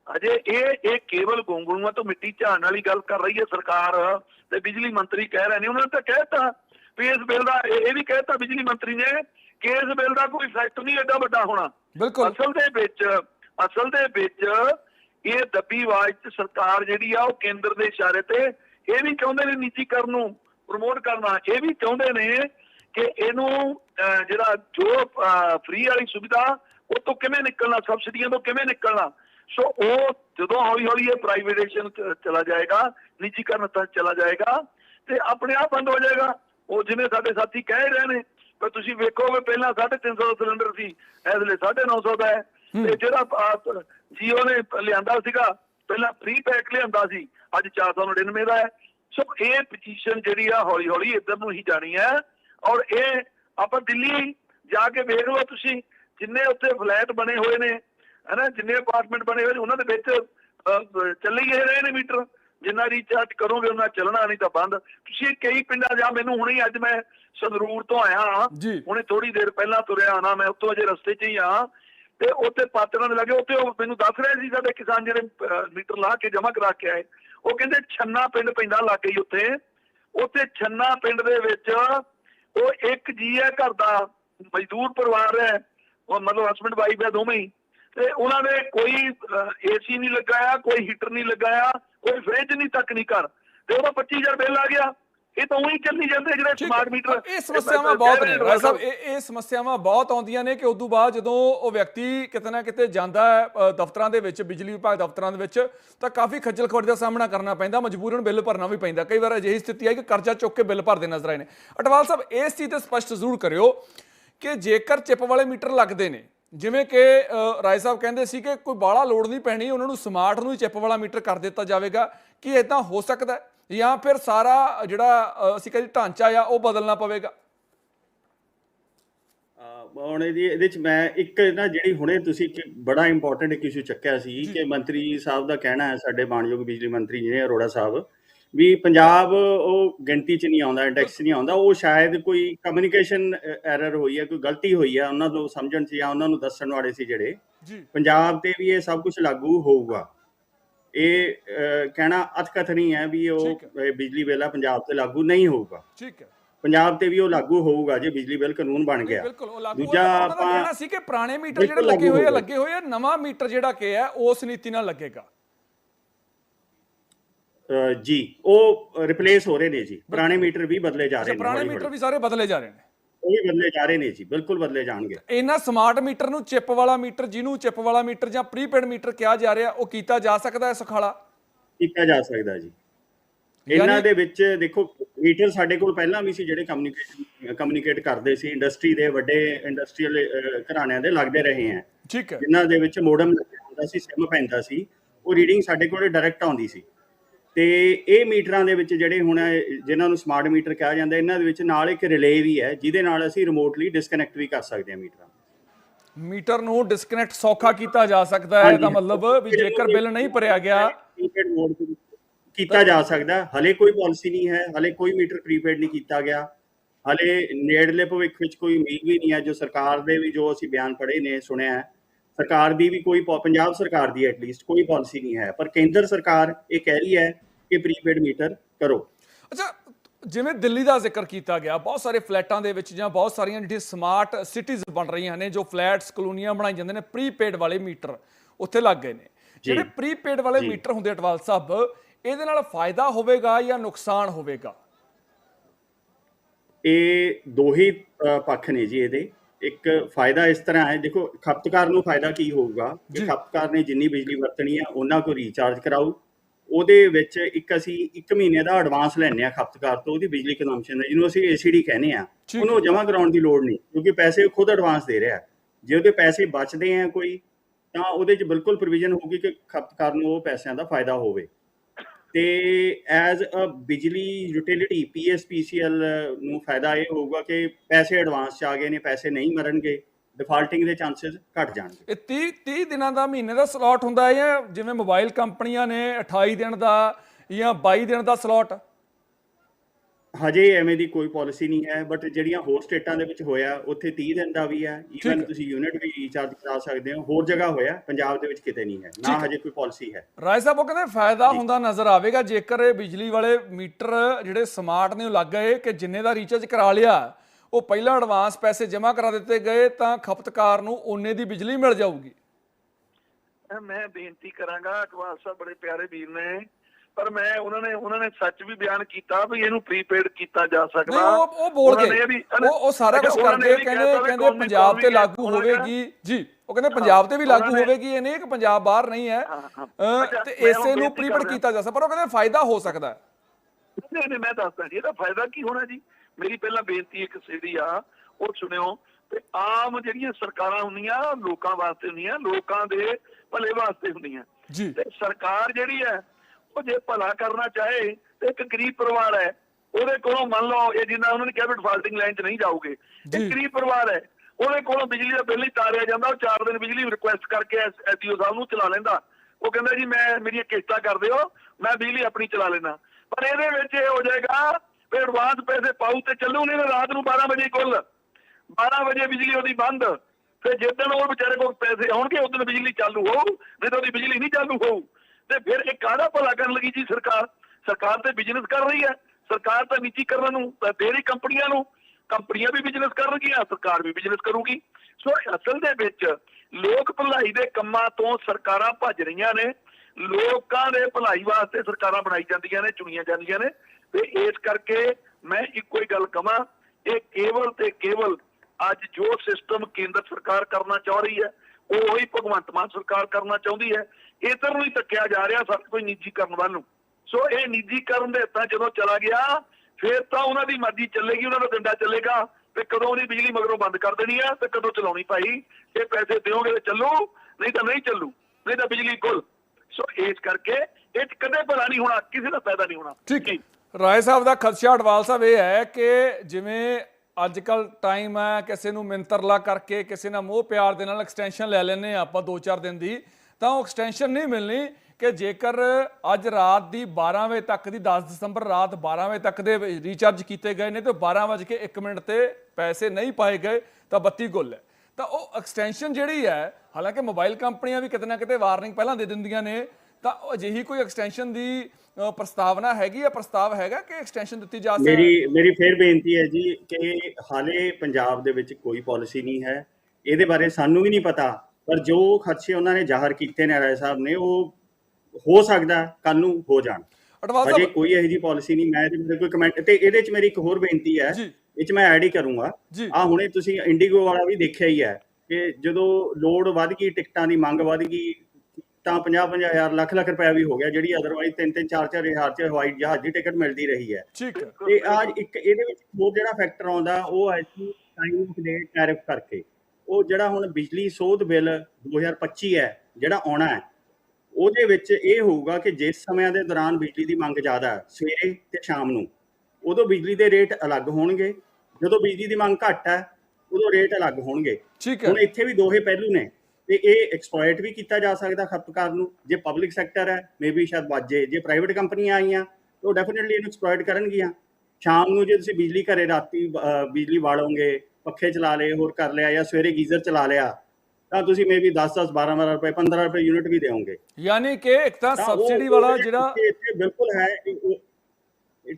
ਅਜੇ ਇਹ ਇਹ ਕੇਵਲ ਗੋਂਗਲੂਆਂ ਤੋਂ ਮਿੱਟੀ ਝਾੜਨ ਵਾਲੀ ਗੱਲ ਕਰ ਰਹੀ ਹੈ ਸਰਕਾਰ ਤੇ ਬਿਜਲੀ ਮੰਤਰੀ ਕਹਿ ਰਹੇ ਨੇ। ਉਹਨਾਂ ਨੇ ਤਾਂ ਕਹਿਤਾ ਵੀ ਇਸ ਬਿੱਲ ਦਾ ਇਹ ਵੀ ਕਹਿਤਾ ਬਿਜਲੀ ਮੰਤਰੀ ਨੇ ਕਿ ਇਸ ਬਿੱਲ ਦਾ ਕੋਈ ਇਫੈਕਟ ਨਹੀਂ ਐਡਾ ਵੱਡਾ ਹੋਣਾ। ਅਸਲ ਦੇ ਵਿੱਚ ਅਸਲ ਦੇ ਵਿੱਚ ਇਹ ਦੱਬੀ ਆਵਾਜ਼ ਚ ਸਰਕਾਰ ਜਿਹੜੀ ਆ ਉਹ ਕੇਂਦਰ ਦੇ ਇਸ਼ਾਰੇ ਤੇ ਇਹ ਵੀ ਚਾਹੁੰਦੇ ਨੇ ਨਿੱਜੀਕਰਨ ਨੂੰ ਪ੍ਰਮੋਟ ਕਰਨਾ। ਇਹ ਵੀ ਚਾਹੁੰਦੇ ਨੇ ਕਿ ਇਹਨੂੰ ਜਿਹੜਾ ਜੋ ਫ੍ਰੀ ਵਾਲੀ ਸੁਵਿਧਾ ਉਹ ਤੋਂ ਕਿਵੇਂ ਨਿਕਲਣਾ ਸਬਸਿਡੀਆਂ ਤੋਂ ਕਿਵੇਂ ਨਿਕਲਣਾ? ਸੋ ਉਹ ਜਦੋਂ ਹੌਲੀ ਹੌਲੀ ਇਹ ਪ੍ਰਾਈਵੇਟਾਈਜੇਸ਼ਨ ਚਲਾ ਜਾਏਗਾ ਨਿੱਜੀਕਰਨ ਤੱਕ ਚਲਾ ਜਾਏਗਾ ਤੇ ਆਪਣੇ ਆਪ ਬੰਦ ਹੋ ਜਾਏਗਾ। ਉਹ ਜਿਵੇਂ ਸਾਡੇ ਸਾਥੀ ਕਹਿ ਰਹੇ ਨੇ ਪਰ ਤੁਸੀਂ ਵੇਖੋਗੇ ਪਹਿਲਾਂ 350 ਦਾ ਸਿਲੰਡਰ ਸੀ ਇਸ ਵੇਲੇ 950 ਦਾ ਹੈ। ਤੇ ਜਿਹੜਾ ਜੀਓ ਨੇ ਲਿਆਂਦਾ ਸੀਗਾ ਪਹਿਲਾਂ ਪ੍ਰੀ ਪੈਕ ਲਿਆਂਦਾ ਸੀ ਅੱਜ 499 ਦਾ ਹੈ। ਸੋ ਇਹ ਪੋਜੀਸ਼ਨ ਜਿਹੜੀ ਆ ਹੌਲੀ ਹੌਲੀ ਇੱਧਰ ਨੂੰ ਹੀ ਜਾਣੀ ਹੈ। ਔਰ ਇਹ ਆਪਾਂ ਦਿੱਲੀ ਜਾ ਕੇ ਵੇਖ ਲਓ ਤੁਸੀਂ ਜਿੰਨੇ ਉੱਥੇ ਫਲੈਟ ਬਣੇ ਹੋਏ ਨੇ ਹਨਾ ਜਿੰਨੇ ਅਪਾਰਟਮੈਂਟ ਬਣੇ ਹੋਏ ਨੇ ਉਹਨਾਂ ਦੇ ਵਿੱਚ ਚੱਲੇ ਹੀ ਰਹੇ ਨੇ ਮੀਟਰ। ਜਿੰਨਾ ਰੀਚਾਰਜ ਕਰੋਗੇ ਉਹਨਾਂ ਚੱਲਣਾ ਨਹੀਂ ਤਾਂ ਬੰਦ। ਤੁਸੀਂ ਕਈ ਪਿੰਡਾਂ ਜਾ ਮੈਨੂੰ ਹੁਣੇ ਅੱਜ ਮੈਂ ਸੰਗਰੂਰ ਤੋਂ ਆਇਆ। ਹੁਣੇ ਥੋੜੀ ਦੇਰ ਪਹਿਲਾਂ ਤੁਰਿਆ ਆਣਾ ਮੈਂ ਉੱਥੋਂ ਅਜੇ ਰਸਤੇ 'ਚ ਹੀ ਆ। ਤੇ ਉੱਥੇ ਪਾਤਰਾਂ ਦੇ ਲੱਗੇ ਉੱਥੇ ਉਹ ਮੈਨੂੰ ਦੱਸ ਰਹੇ ਸੀ ਸਾਡੇ ਕਿਸਾਨ ਜਿਹੜੇ ਮੀਟਰ ਲਾ ਕੇ ਜਮ੍ਹਾਂ ਕਰਾ ਕੇ ਆਏ। ਉਹ ਕਹਿੰਦੇ ਛੰਨਾ ਪਿੰਡ ਪੈਂਦਾ ਲੱਗ ਗਈ ਉੱਥੇ। ਉੱਥੇ ਛੰਨਾ ਪਿੰਡ ਦੇ ਵਿੱਚ ਉਹ ਇੱਕ ਜੀ ਹੈ ਘਰ ਦਾ ਮਜ਼ਦੂਰ ਪਰਿਵਾਰ ਹੈ। ਉਹ ਮਤਲਬ ਹਸਬੰਡ ਵਾਈਫ ਹੈ ਦੋਵੇਂ ਹੀ। ਤੇ ਉਹਨਾਂ ਨੇ ਕੋਈ ਏਸੀ ਨਹੀਂ ਲਗਾਇਆ ਕੋਈ ਹੀਟਰ ਨਹੀਂ ਲਗਾਇਆ ਕੋਈ ਫ੍ਰਿਜ ਨਹੀਂ ਤੱਕ ਨਹੀਂ ਕਰ ਤੇ ਉਹਦਾ 25000 ਬਿੱਲ ਆ ਗਿਆ। ਇਹ ਤਾਂ ਉਹੀ ਚੱਲੀ ਜਾਂਦੇ ਜਿਹੜੇ ਸਮਾਰਟ। ਮੀਟਰ ਇਹ ਸਮੱਸਿਆਵਾਂ ਬਹੁਤ ਨੇ। ਰਾਏ ਸਾਹਿਬ ਇਹ ਇਹ ਸਮੱਸਿਆਵਾਂ ਬਹੁਤ ਆਉਂਦੀਆਂ ਨੇ ਕਿ ਉਦੋਂ ਬਾਅਦ ਜਦੋਂ ਉਹ ਵਿਅਕਤੀ ਕਿਤੇ ਨਾ ਕਿਤੇ ਜਾਂਦਾ ਹੈ ਦਫ਼ਤਰਾਂ ਦੇ ਵਿੱਚ ਬਿਜਲੀ ਵਿਭਾਗ ਦਫ਼ਤਰਾਂ ਦੇ ਵਿੱਚ ਤਾਂ ਕਾਫੀ ਖੱਜਲ ਖੁਆਰੀ ਦਾ ਸਾਹਮਣਾ ਕਰਨਾ ਪੈਂਦਾ ਮਜਬੂਰਨ ਬਿੱਲ ਭਰਨਾ ਵੀ ਪੈਂਦਾ। ਕਈ ਵਾਰ ਅਜਿਹੀ ਸਥਿਤੀ ਆਈ ਕਿ ਕਰਜ਼ਾ ਚੁੱਕ ਕੇ ਬਿੱਲ ਭਰਦੇ ਨਜ਼ਰ ਆਏ ਨੇ। ਅਟਵਾਲ ਸਾਹਿਬ ਇਸ ਚੀਜ਼ ਤੇ ਸਪਸ਼ਟ ਜ਼ਰੂਰ ਕਰਿਓ ਕਿ ਜੇਕਰ ਚਿਪ ਵਾਲੇ ਮੀਟਰ ਲੱਗਦੇ ਨੇ ਜਿਵੇਂ ਕਿ ਰਾਏ ਸਾਹਿਬ ਕਹਿੰਦੇ ਸੀ ਕਿ ਕੋਈ ਬਾਹਲਾ ਲੋੜ ਨਹੀਂ ਪੈਣੀ ਉਹਨਾਂ ਨੂੰ ਸਮਾਰਟ ਨੂੰ ਹੀ ਚਿਪ ਵਾਲਾ ਮੀਟਰ ਕਰ ਦਿੱਤਾ ਜਾਵੇਗਾ ਕੀ ਇਦਾਂ ਹੋ ਸਕਦਾ? ਜਾਂ ਫਿਰ ਸਾਰਾ ਜਿਹੜਾ ਅਸੀਂ ਕਹਿੰਦੇ ਢਾਂਚਾ ਆ ਉਹ ਬਦਲਣਾ ਪਵੇਗਾ ਹੁਣ ਇਹਦੀ ਇਹਦੇ ਚ ਮੈਂ ਇੱਕ ਨਾ ਜਿਹੜੀ ਹੁਣੇ ਤੁਸੀਂ ਬੜਾ ਇੰਪੋਰਟੈਂਟ ਇੱਕ ਇਸ਼ੂ ਚੱਕਿਆ ਸੀ ਕਿ ਮੰਤਰੀ ਸਾਹਿਬ ਦਾ ਕਹਿਣਾ ਹੈ ਸਾਡੇ ਮਾਨਯੋਗ ਬਿਜਲੀ ਮੰਤਰੀ ਜੀ ਨੇ ਅਰੋੜਾ ਸਾਹਿਬ ਵੀ ਪੰਜਾਬ ਉਹ ਗਿਣਤੀ ਚ ਨਹੀਂ ਆਉਂਦਾ ਇੰਡੈਕਸ ਨਹੀਂ ਆਉਂਦਾ ਉਹ ਸ਼ਾਇਦ ਕੋਈ ਕਮਿਊਨੀਕੇਸ਼ਨ ਐਰਰ ਹੋਈ ਹੈ ਕੋਈ ਗਲਤੀ ਹੋਈ ਹੈ ਉਹਨਾਂ ਨੂੰ ਸਮਝਣ ਚ ਜਾਂ ਉਹਨਾਂ ਨੂੰ ਦੱਸਣ ਵਾਲੇ ਸੀ ਜਿਹੜੇ ਜੀ। ਪੰਜਾਬ ਤੇ ਵੀ ਇਹ ਸਭ ਕੁਝ ਲਾਗੂ ਹੋਊਗਾ। ਇਹ ਕਹਿਣਾ ਅਤਕਥਨੀ ਹੈ ਵੀ ਉਹ ਬਿਜਲੀ ਬਿੱਲ ਆ ਪੰਜਾਬ ਤੇ ਲਾਗੂ ਨਹੀਂ ਹੋਊਗਾ। ਠੀਕ ਹੈ। ਪੰਜਾਬ ਤੇ ਵੀ ਉਹ ਲਾਗੂ ਹੋਊਗਾ ਜੇ ਬਿਜਲੀ ਬਿੱਲ ਕਾਨੂੰਨ ਬਣ ਗਿਆ। ਦੂਜਾ ਆਪਾਂ ਕਹਿਣਾ ਸੀ ਕਿ ਪੁਰਾਣੇ ਮੀਟਰ ਜਿਹੜੇ ਲੱਗੇ ਹੋਏ ਆ। ਲੱਗੇ ਹੋਏ ਆ ਨਵਾਂ ਮੀਟਰ ਜਿਹੜਾ ਕਿ ਹੈ ਉਸ ਨੀਤੀ ਨਾਲ ਲੱਗੇਗਾ। ਜੀ ਉਹ ਰਿਪਲੇਸ ਹੋ ਰਹੇ ਨੇ ਜੀ। ਪੁਰਾਣੇ ਮੀਟਰ ਵੀ ਬਦਲੇ ਜਾ ਰਹੇ ਨੇ ਪੁਰਾਣੇ ਮੀਟਰ। ਵੀ ਸਾਰੇ ਬਦਲੇ ਜਾ ਰਹੇ ਨੇ? ਉਹ ਵੀ ਬਦਲੇ ਜਾ ਰਹੇ ਨੇ ਜੀ ਬਿਲਕੁਲ ਬਦਲੇ ਜਾਣਗੇ। ਇਹਨਾਂ ਸਮਾਰਟ ਮੀਟਰ ਨੂੰ ਚਿਪ ਵਾਲਾ ਮੀਟਰ ਜਿਹਨੂੰ ਚਿਪ ਵਾਲਾ ਮੀਟਰ ਜਾਂ ਪ੍ਰੀਪੇਡ ਮੀਟਰ ਕਿਹਾ ਜਾ ਰਿਹਾ ਉਹ ਕੀਤਾ ਜਾ ਸਕਦਾ ਹੈ ਸੁਖਾਲਾ? ਕੀਤਾ ਜਾ ਸਕਦਾ ਜੀ। ਇਹਨਾਂ ਦੇ ਵਿੱਚ ਦੇਖੋ ਮੀਟਰ ਸਾਡੇ ਕੋਲ ਪਹਿਲਾਂ ਵੀ ਸੀ ਜਿਹੜੇ ਕਮਿਊਨੀਕੇਸ਼ਨ ਕਮਿਊਨੀਕੇਟ ਕਰਦੇ ਸੀ ਇੰਡਸਟਰੀ ਦੇ ਵੱਡੇ ਇੰਡਸਟਰੀਅਲ ਘਰਾਣਿਆਂ ਦੇ ਲੱਗਦੇ ਰਹੇ ਆ ਠੀਕ ਹੈ। ਜਿਨ੍ਹਾਂ ਦੇ ਵਿੱਚ ਮੋਡਮ ਲੱਗਿਆ ਹੁੰਦਾ ਸੀ ਸਿਮ ਪੈਂਦਾ ਸੀ ਉਹ ਰੀਡਿੰਗ ਸਾਡੇ ਕੋਲੇ ਡਾਇਰੈਕਟ ਆਉਂਦੀ ਸੀ। ਤੇ ਇਹ ਮੀਟਰਾਂ ਦੇ ਵਿੱਚ ਜਿਹੜੇ ਹੁਣ ਜਿਨ੍ਹਾਂ ਨੂੰ ਸਮਾਰਟ ਮੀਟਰ ਕਿਹਾ ਜਾਂਦਾ ਇਹਨਾਂ ਦੇ ਵਿੱਚ ਨਾਲ ਇੱਕ ਰਿਲੇ ਵੀ ਹੈ ਜਿਹਦੇ ਨਾਲ ਅਸੀਂ ਰਿਮੋਟਲੀ ਡਿਸਕਨੈਕਟ ਵੀ ਕਰ ਸਕਦੇ ਹਾਂ ਮੀਟਰਾਂ। ਮੀਟਰ ਨੂੰ ਡਿਸਕਨੈਕਟ ਸੌਖਾ ਕੀਤਾ ਜਾ ਸਕਦਾ ਹੈ ਹਾਂਜੀ। ਮਤਲਬ ਵੀ ਜੇਕਰ ਬਿੱਲ ਨਹੀਂ ਭਰਿਆ ਗਿਆ ਪ੍ਰੀਪੇਡ ਮੋਡ ਤੇ ਕੀਤਾ ਜਾ ਸਕਦਾ। ਹਲੇ ਕੋਈ ਪਾਲਿਸੀ ਨਹੀਂ ਹੈ ਹਲੇ ਕੋਈ ਮੀਟਰ ਪ੍ਰੀਪੇਡ ਨਹੀਂ ਕੀਤਾ ਗਿਆ ਹਲੇ ਨੇੜਲੇ ਭਵਿੱਖ ਵਿੱਚ ਕੋਈ ਉਮੀਦ ਵੀ ਨਹੀਂ ਹੈ ਜੋ ਸਰਕਾਰ ਦੇ ਵੀ ਜੋ ਅਸੀਂ ਬਿਆਨ ਪੜ੍ਹੇ ਨੇ ਸੁਣਿਆ ਹੈ ਸਰਕਾਰ ਦੀ ਵੀ ਕੋਈ ਪੰਜਾਬ ਸਰਕਾਰ ਦੀ ਐਟਲੀਸਟ ਕੋਈ ਪਾਲਿਸੀ ਨਹੀਂ ਹੈ ਪਰ ਕੇਂਦਰ ਸਰਕਾਰ ਇਹ ਕਹਿ ਰਹੀ ਹੈ ਕਿ ਪ੍ਰੀਪੇਡ ਮੀਟਰ ਕਰੋ। ਅੱਛਾ ਜਿਵੇਂ ਦਿੱਲੀ ਦਾ ਜ਼ਿਕਰ ਕੀਤਾ ਗਿਆ ਬਹੁਤ ਸਾਰੇ ਫਲੈਟਾਂ ਦੇ ਵਿੱਚ ਜਾਂ ਬਹੁਤ ਸਾਰੀਆਂ ਜਿਹੜੀਆਂ ਸਮਾਰਟ ਸਿਟੀਜ਼ ਬਣ ਰਹੀਆਂ ਨੇ ਜੋ ਫਲੈਟਸ ਕਲੋਨੀਆਂ ਬਣਾਈ ਜਾਂਦੇ ਨੇ ਪ੍ਰੀਪੇਡ ਵਾਲੇ ਮੀਟਰ ਉੱਥੇ ਲੱਗ ਗਏ ਨੇ। ਜਿਹੜੇ ਪ੍ਰੀਪੇਡ ਵਾਲੇ। ਮੀਟਰ ਹੁੰਦੇ ਅਟਵਾਲ ਸਾਹਿਬ ਇਹਦੇ ਨਾਲ ਫਾਇਦਾ ਹੋਵੇਗਾ ਜਾਂ ਨੁਕਸਾਨ ਹੋਵੇਗਾ? ਇਹ ਦੋ ਹੀ ਅ, ਪੱਖ ਨੇ ਜੀ ਇਹਦੇ। ਇੱਕ ਫਾਇਦਾ ਇਸ ਤਰ੍ਹਾਂ ਹੈ ਦੇਖੋ ਖਪਤਕਾਰ ਨੂੰ ਫਾਇਦਾ ਕੀ ਹੋਊਗਾ? ਕਿ। ਖਪਤਕਾਰ ਨੇ ਜਿੰਨੀ ਬਿਜਲੀ ਵਰਤਣੀ ਹੈ ਉਹਨਾਂ ਕੋ ਰੀਚਾਰਜ ਕਰਾਓ। ਉਹਦੇ ਵਿੱਚ ਇੱਕ ਅਸੀਂ 1 ਮਹੀਨੇ ਦਾ ਐਡਵਾਂਸ ਲੈਣੇ ਆ ਖਪਤਕਾਰ ਤੋਂ ਉਹਦੀ ਬਿਜਲੀ ਕੰਜ਼ੰਪਸ਼ਨ ਦਾ ਜਿਹਨੂੰ ਅਸੀਂ ਏਸੀਡੀ ਕਹਿੰਦੇ ਆ ਉਹਨੂੰ ਜਮ੍ਹਾਂ ਕਰਾਉਣ ਦੀ ਲੋੜ ਨਹੀਂ ਕਿਉਂਕਿ ਪੈਸੇ ਉਹ ਖੁਦ ਐਡਵਾਂਸ ਦੇ ਰਿਹਾ। ਜੇ ਉਹਦੇ ਪੈਸੇ ਬਚਦੇ ਆ ਕੋਈ ਤਾਂ ਉਹਦੇ 'ਚ ਬਿਲਕੁਲ ਪ੍ਰੋਵੀਜ਼ਨ ਹੋਊਗੀ ਕਿ ਖਪਤਕਾਰ ਨੂੰ ਉਹ ਪੈਸਿਆਂ ਦਾ ਫਾਇਦਾ ਹੋਵੇ। ਤੇ ਐਜ਼ ਅ ਬਿਜਲੀ ਯੂਟਿਲਿਟੀ ਪੀਐਸਪੀਸੀਐਲ ਨੂੰ ਫਾਇਦਾ ਇਹ ਹੋਊਗਾ ਕਿ ਪੈਸੇ ਐਡਵਾਂਸ ਚ ਆ ਗਏ ਨੇ ਪੈਸੇ ਨਹੀਂ ਮਰਨਗੇ। ਡਿਫਾਲਟਿੰਗ ਦੇ ਚਾਂਸਸ ਘਟ ਜਾਣਗੇ। ਇਹ 30 30 ਦਿਨਾਂ ਦਾ ਮਹੀਨੇ ਦਾ ਸਲੋਟ ਹੁੰਦਾ ਹੈ ਜਾਂ ਜਿਵੇਂ ਮੋਬਾਈਲ ਕੰਪਨੀਆਂ ਨੇ 28 ਦਿਨ ਦਾ ਜਾਂ 22 ਦਿਨ ਦਾ ਸਲੋਟ ਹਜੇ ਐਵੇਂ ਦੀ ਕੋਈ ਪਾਲਿਸੀ ਨਹੀਂ ਹੈ ਬਟ ਜਿਹੜੀਆਂ ਹੋਰ ਸਟੇਟਾਂ ਦੇ ਵਿੱਚ ਹੋਇਆ ਉੱਥੇ 30 ਦਿਨ ਦਾ ਵੀ ਹੈ। ਈਵਨ। ਤੁਸੀਂ ਯੂਨਿਟ ਵੀ ਰੀਚਾਰਜ ਕਰਾ ਸਕਦੇ ਹੋ ਹੋਰ ਜਗ੍ਹਾ ਹੋਇਆ ਪੰਜਾਬ ਦੇ ਵਿੱਚ ਕਿਤੇ ਨਹੀਂ ਹੈ। ਨਾ ਹਜੇ ਕੋਈ ਪਾਲਿਸੀ ਹੈ। ਰਾਏ ਸਾਹਿਬ ਉਹ ਕਹਿੰਦੇ ਫਾਇਦਾ ਹੁੰਦਾ ਨਜ਼ਰ ਆਵੇਗਾ ਜੇਕਰ ਇਹ ਬਿਜਲੀ ਵਾਲੇ ਮੀਟਰ ਜਿਹੜੇ ਸਮਾਰਟ ਨੇ ਉਹ ਲੱਗ ਗਏ ਕਿ ਜਿੰਨੇ ਦਾ ਰੀਚਾਰਜ ਕਰਾ ਲਿਆ ਉਹ ਪਹਿਲਾਂ ਐਡਵਾਂਸ ਪੈਸੇ ਜਮ੍ਹਾਂ ਕਰਾ ਦਿੱਤੇ ਗਏ ਤਾਂ ਖਪਤਕਾਰ ਨੂੰ ਓਨੇ ਦੀ ਬਿਜਲੀ ਮਿਲ ਜਾਊਗੀ। ਮੈਂ ਬੇਨਤੀ ਕਰਾਂਗਾ ਅਕਵਾਲ ਸਾਹਿਬ ਬੜੇ ਪਿਆਰੇ ਵੀਰ ਨੇ ਪਰ ਮੈਂ ਉਹਨਾਂ ਨੇ ਉਹਨਾਂ ਨੇ ਸੱਚ ਵੀ ਬਿਆਨ ਕੀਤਾ ਵੀ ਇਹਨੂੰ ਪ੍ਰੀਪੇਡ ਕੀਤਾ ਜਾ ਸਕਦਾ। ਨਹੀਂ ਉਹ ਉਹ ਬੋਲ ਗਏ ਉਹ ਉਹ ਸਾਰਾ ਕੁਝ ਕਰਦੇ ਕਹਿੰਦੇ ਕਹਿੰਦੇ ਪੰਜਾਬ ਤੇ ਲਾਗੂ ਹੋਵੇਗੀ। ਜੀ ਉਹ ਕਹਿੰਦੇ ਪੰਜਾਬ ਤੇ ਵੀ ਲਾਗੂ ਹੋਵੇਗੀ ਇਹ ਨਹੀਂ ਕਿ ਪੰਜਾਬ ਬਾਹਰ ਨਹੀਂ ਹੈ। ਤੇ ਇਸੇ ਨੂੰ ਪ੍ਰੀਪੇਡ ਕੀਤਾ ਜਾ ਸਕਦਾ ਪਰ ਉਹ ਕਹਿੰਦੇ ਫਾਇਦਾ ਹੋ ਸਕਦਾ ਨਹੀਂ ਨਹੀਂ ਮੈਂ ਦੱਸਦਾ ਜੀ ਇਹਦਾ ਫਾਇਦਾ ਕੀ ਹੋਣਾ ਜੀ? ਮੇਰੀ ਪਹਿਲਾਂ ਬੇਨਤੀ ਇੱਕ ਸਿੱਧੀ ਆ ਉਹ ਸੁਣਿਓ ਤੇ ਆਮ ਜਿਹੜੀਆਂ ਸਰਕਾਰਾਂ ਹੁੰਦੀਆਂ ਲੋਕਾਂ ਵਾਸਤੇ ਹੁੰਦੀਆਂ ਲੋਕਾਂ ਦੇ ਭਲੇ ਵਾਸਤੇ ਹੁੰਦੀਆਂ। ਤੇ ਸਰਕਾਰ ਜਿਹੜੀ ਹੈ ਉਹ ਜੇ ਭਲਾ ਕਰਨਾ ਚਾਹੇ ਤੇ ਇੱਕ ਗਰੀਬ ਪਰਿਵਾਰ ਹੈ ਉਹਦੇ ਕੋਲੋਂ ਮੰਨ ਲਓ ਇਹ ਜਿੰਨਾ ਉਹਨਾਂ ਨੇ ਕਿਹਾ ਵੀ ਡਿਫਾਲਟਿੰਗ ਲਾਈਨ 'ਚ ਨਹੀਂ ਜਾਓਗੇ ਜੀ। ਇੱਕ ਗਰੀਬ ਪਰਿਵਾਰ ਹੈ ਉਹਦੇ ਕੋਲੋਂ ਬਿਜਲੀ ਦਾ ਬਿੱਲ ਹੀ ਤਾਰਿਆ ਜਾਂਦਾ ਉਹ 4 ਦਿਨ ਬਿਜਲੀ ਰਿਕੁਐਸਟ ਕਰਕੇ ਐਸਡੀਓ ਸਾਹਿਬ ਨੂੰ ਚਲਾ ਲੈਂਦਾ। ਉਹ ਕਹਿੰਦਾ ਜੀ ਮੈਂ ਮੇਰੀਆਂ ਕਿਸ਼ਤਾਂ ਕਰ ਦਿਓ ਮੈਂ ਬਿਜਲੀ ਆਪਣੀ ਚਲਾ ਲੈਣਾ ਪਰ ਇਹਦੇ ਵਿੱਚ ਇਹ ਹੋ ਜਾਏਗਾ ਫਿਰ ਐਡਵਾਂਸ ਪੈਸੇ ਪਾਉ ਤੇ ਚੱਲੂ ਨਹੀਂ ਰਾਤ ਨੂੰ 12 ਵਜੇ ਕੁੱਲ। 12 ਵਜੇ ਬਿਜਲੀ ਉਹਦੀ ਬੰਦ। ਫਿਰ ਜਿੱਦਣ ਉਹ ਵਿਚਾਰੇ ਕੋਲ ਪੈਸੇ ਆਉਣਗੇ ਉਦੋਂ ਬਿਜਲੀ ਚਾਲੂ ਹੋਊ, ਨਹੀਂ ਤਾਂ ਉਹਦੀ ਬਿਜਲੀ ਨਹੀਂ ਚਾਲੂ ਹੋਊ। ਤੇ ਫਿਰ ਇਹ ਕਾਹਦਾ ਭਲਾ ਕਰਨ ਲੱਗੀ ਜੀ ਸਰਕਾਰ? ਸਰਕਾਰ ਤੇ ਬਿਜ਼ਨਸ ਕਰ ਰਹੀ ਹੈ। ਸਰਕਾਰ ਤਾਂ ਨਿੱਜੀਕਰਨ ਨੂੰ, ਤਾਂ ਕੰਪਨੀਆਂ ਨੂੰ। ਕੰਪਨੀਆਂ ਵੀ ਬਿਜ਼ਨਸ ਕਰਨਗੀਆਂ, ਸਰਕਾਰ ਵੀ ਬਿਜ਼ਨਸ ਕਰੂਗੀ। ਸੋ ਅਸਲ ਦੇ ਵਿੱਚ ਲੋਕ ਭਲਾਈ ਦੇ ਕੰਮਾਂ ਤੋਂ ਸਰਕਾਰਾਂ ਭੱਜ ਰਹੀਆਂ ਨੇ। ਲੋਕਾਂ ਦੇ ਭਲਾਈ ਵਾਸਤੇ ਸਰਕਾਰਾਂ ਬਣਾਈ ਜਾਂਦੀਆਂ ਨੇ, ਚੁਣੀਆਂ ਜਾਂਦੀਆਂ ਨੇ। ਤੇ ਇਸ ਕਰਕੇ ਮੈਂ ਇੱਕੋ ਹੀ ਗੱਲ ਕਵਾਂ ਇਹ ਕੇਵਲ ਤੇ ਕੇਵਲ ਅੱਜ ਜੋ ਸਿਸਟਮ ਕੇਂਦਰ ਸਰਕਾਰ ਕਰਨਾ ਚਾਹ ਰਹੀ ਹੈ, ਉਹ ਹੀ ਭਗਵੰਤ ਮਾਨ ਸਰਕਾਰ ਕਰਨਾ ਚਾਹੁੰਦੀ ਹੈ। ਇਧਰ ਨੂੰ ਹੀ ਤੱਕਿਆ ਜਾ ਰਿਹਾ ਸਭ ਕੋਈ ਨਿੱਜੀਕਰਨ ਵੱਲ ਨੂੰ। ਸੋ ਇਹ ਨਿੱਜੀਕਰਨ ਦੇ ਹੱਥਾਂ ਜਦੋਂ ਚਲਾ ਗਿਆ, ਫਿਰ ਤਾਂ ਉਹਨਾਂ ਦੀ ਮਰਜ਼ੀ ਚੱਲੇਗੀ, ਉਹਨਾਂ ਦਾ ਡੰਡਾ ਚੱਲੇਗਾ ਤੇ ਕਦੋਂ ਉਹਦੀ ਬਿਜਲੀ ਮਗਰੋਂ ਬੰਦ ਕਰ ਦੇਣੀ ਹੈ ਤੇ ਕਦੋਂ ਚਲਾਉਣੀ ਭਾਈ। ਇਹ ਪੈਸੇ ਦਿਓਗੇ ਤੇ ਚੱਲੂ, ਨਹੀਂ ਤਾਂ ਨਹੀਂ ਚੱਲੂ, ਨਹੀਂ ਤਾਂ ਬਿਜਲੀ ਗੁੱਲ ਸੋ ਇਸ ਕਰਕੇ ਇਹ ਕਦੇ ਭਲਾ ਨਹੀਂ ਹੋਣਾ, ਕਿਸੇ ਦਾ ਫਾਇਦਾ ਨਹੀਂ ਹੋਣਾ। ਠੀਕ ਹੈ। ਰਾਏ ਸਾਹਿਬ ਦਾ ਖਦਸ਼ਾ ਅਡਵਾਲ ਸਾਹਿਬ ਇਹ ਹੈ ਕਿ ਜਿਵੇਂ ਅੱਜ ਕੱਲ ਟਾਈਮ ਹੈ, ਕਿਸੇ ਨੂੰ ਮਿੰਤਰਲਾ ਕਰਕੇ, ਕਿਸੇ ਨਾਲ ਮੋਹ ਪਿਆਰ ਦੇ ਨਾਲ ਐਕਸਟੈਂਸ਼ਨ ਲੈ ਲੈਨੇ ਆ ਆਪਾਂ 2-4 ਦਿਨ ਦੀ, ਤਾਂ ਉਹ ਐਕਸਟੈਂਸ਼ਨ ਨਹੀਂ ਮਿਲਣੀ ਕਿ ਜੇਕਰ ਅੱਜ ਰਾਤ ਦੀ 12 ਵਜੇ ਤੱਕ ਦੀ 10 ਦਸੰਬਰ ਰਾਤ 12 ਵਜੇ ਤੱਕ ਦੇ ਰੀਚਾਰਜ ਕੀਤੇ ਗਏ ਨੇ ਤੇ 12 ਵਜੇ ਕੇ 1 ਮਿੰਟ ਤੇ ਪੈਸੇ ਨਹੀਂ ਪਾਏ ਗਏ, ਤਾਂ ਬੱਤੀ ਗੁੱਲ ਹੈ। ਤਾਂ ਉਹ ਐਕਸਟੈਂਸ਼ਨ ਜਿਹੜੀ ਹੈ, ਹਾਲਾਂਕਿ ਮੋਬਾਈਲ ਕੰਪਨੀਆਂ ਵੀ ਕਿਤੇ ਨਾ ਕਿਤੇ ਵਾਰਨਿੰਗ ਪਹਿਲਾਂ ਦੇ ਦਿੰਦੀਆਂ ਨੇ, ਤਾਂ ਅਜਿਹੀ ਕੋਈ ਐਕਸਟੈਂਸ਼ਨ ਦੀ ਪ੍ਰਸਤਾਵਨਾ ਹੈਗੀ ਹੈ ਪ੍ਰਸਤਾਵ ਹੈਗਾ ਕਿ ਐਕਸਟੈਂਸ਼ਨ ਦਿੱਤੀ ਜਾ ਸਕਦੀ ਮੇਰੀ ਮੇਰੀ ਫੇਰ ਬੇਨਤੀ ਹੈ ਜੀ ਕਿ ਹਾਲੇ ਪੰਜਾਬ ਦੇ ਵਿੱਚ ਕੋਈ ਪਾਲਿਸੀ ਨਹੀਂ ਹੈ। ਇਹਦੇ ਬਾਰੇ ਸਾਨੂੰ ਵੀ ਨਹੀਂ ਪਤਾ ਪਰ ਜੋ ਖਦਸ਼ੇ ਉਹਨਾਂ ਨੇ ਜ਼ਾਹਰ ਕੀਤੇ ਨੇ ਰਾਏ ਸਾਹਿਬ ਨੇ ਉਹ ਹੋ ਸਕਦਾ ਕੱਲ ਨੂੰ ਹੋ ਜਾਣ। ਸਾਹਿਬ ਕੋਈ ਇਹੋ ਜੀ ਪਾਲਿਸੀ ਨਹੀਂ ਮੈਂ ਤੇ ਮੇਰੇ ਕੋਈ ਕਮੈਂਟ ਤੇ ਇਹਦੇ ਚ ਮੇਰੀ ਇੱਕ ਹੋਰ ਬੇਨਤੀ ਹੈ। ਇਹ ਚ ਮੈਂ ਐਡ ਹੀ ਕਰੂੰਗਾ। ਆ ਹੁਣੇ ਤੁਸੀਂ ਇੰਡੀਗੋ ਵਾਲਾ ਵੀ ਦੇਖਿਆ ਹੀ ਹੈ ਕਿ ਜਦੋਂ ਲੋਡ ਵੱਧ ਗਈ ਟਿਕਟਾਂ ਦੀ ਮੰਗ ਵੱਧ ਗਈ ਤਾਂ 50 50 ਹਜ਼ਾਰ ਲੱਖ ਲੱਖ ਰੁਪਏ ਵੀ ਹੋ ਗਿਆ ਜਿਹੜੀ ਅਦਰਵਾਈਜ਼ 3 3 4 4 ਹਜ਼ਾਰ ਚ ਹਵਾਈ ਜਹਾਜ਼ ਦੀ ਟਿਕਟ ਮਿਲਦੀ ਰਹੀ ਹੈ। ਠੀਕ ਹੈ। ਤੇ ਅੱਜ ਇੱਕ ਇਹਦੇ ਵਿੱਚ ਹੋਰ ਜਿਹੜਾ ਫੈਕਟਰ ਆਉਂਦਾ ਉਹ ਹੈ ਕਿ ਟਾਈਮ ਆਫ ਡੇ ਟੈਰਿਫ ਕਰਕੇ। ਉਹ ਜਿਹੜਾ ਹੁਣ ਬਿਜਲੀ ਸੋਧ ਬਿੱਲ 2025 ਹੈ ਜਿਹੜਾ ਆਉਣਾ ਹੈ ਉਹਦੇ ਵਿੱਚ ਇਹ ਹੋਊਗਾ ਕਿ ਜਿਸ ਸਮਿਆਂ ਦੇ ਦੌਰਾਨ ਬਿਜਲੀ ਦੀ ਮੰਗ ਜ਼ਿਆਦਾ ਹੈ ਸਵੇਰੇ ਤੇ ਸ਼ਾਮ ਨੂੰ ਉਦੋਂ ਬਿਜਲੀ ਦੇ ਰੇਟ ਅਲੱਗ ਹੋਣਗੇ ਜਦੋਂ ਬਿਜਲੀ ਦੀ ਮੰਗ ਘੱਟ ਹੈ ਉਦੋਂ ਰੇਟ ਅਲੱਗ ਹੋਣਗੇ। ਹੁਣ ਇੱਥੇ ਵੀ ਦੋਹੇ ਪਹਿਲੂ ਨੇ। ਤੇ ਇਹ ਐਕਸਪਲੋਇਟ ਵੀ ਕੀਤਾ ਜਾ ਸਕਦਾ ਖਪਤਕਾਰ ਨੂੰ। ਜੇ ਪਬਲਿਕ ਸੈਕਟਰ ਹੈ ਮੇਬੀ ਸ਼ਾਇਦ ਵਾਜੇ। ਜੇ ਪ੍ਰਾਈਵੇਟ ਕੰਪਨੀਆਂ ਆਈਆਂ ਤਾਂ ਉਹ ਡੈਫੀਨਿਟਲੀ ਇਹਨੂੰ ਐਕਸਪਲੋਇਟ ਕਰਨਗੀਆਂ। ਸ਼ਾਮ ਨੂੰ ਜੇ ਤੁਸੀਂ ਬਿਜਲੀ ਘਰੇ ਰਾਤੀ ਬਿਜਲੀ ਵਾਲੋਗੇ ਪੱਖੇ ਚਲਾ ਲਏ ਹੋਰ ਕਰ ਲਿਆ ਜਾਂ ਸਵੇਰੇ ਗੀਜ਼ਰ ਚਲਾ ਲਿਆ ਤਾਂ ਤੁਸੀਂ ਮੇਬੀ 10 10 12 12 ਰੁਪਏ 15 ਰੁਪਏ ਯੂਨਿਟ ਵੀ ਦੇਵੋਗੇ ਯਾਨੀ ਕਿ ਇੱਕ ਤਾਂ ਸਬਸਿਡੀ ਵਾਲਾ ਜਿਹੜੇ ਇੱਥੇ ਬਿਲਕੁਲ ਹੈ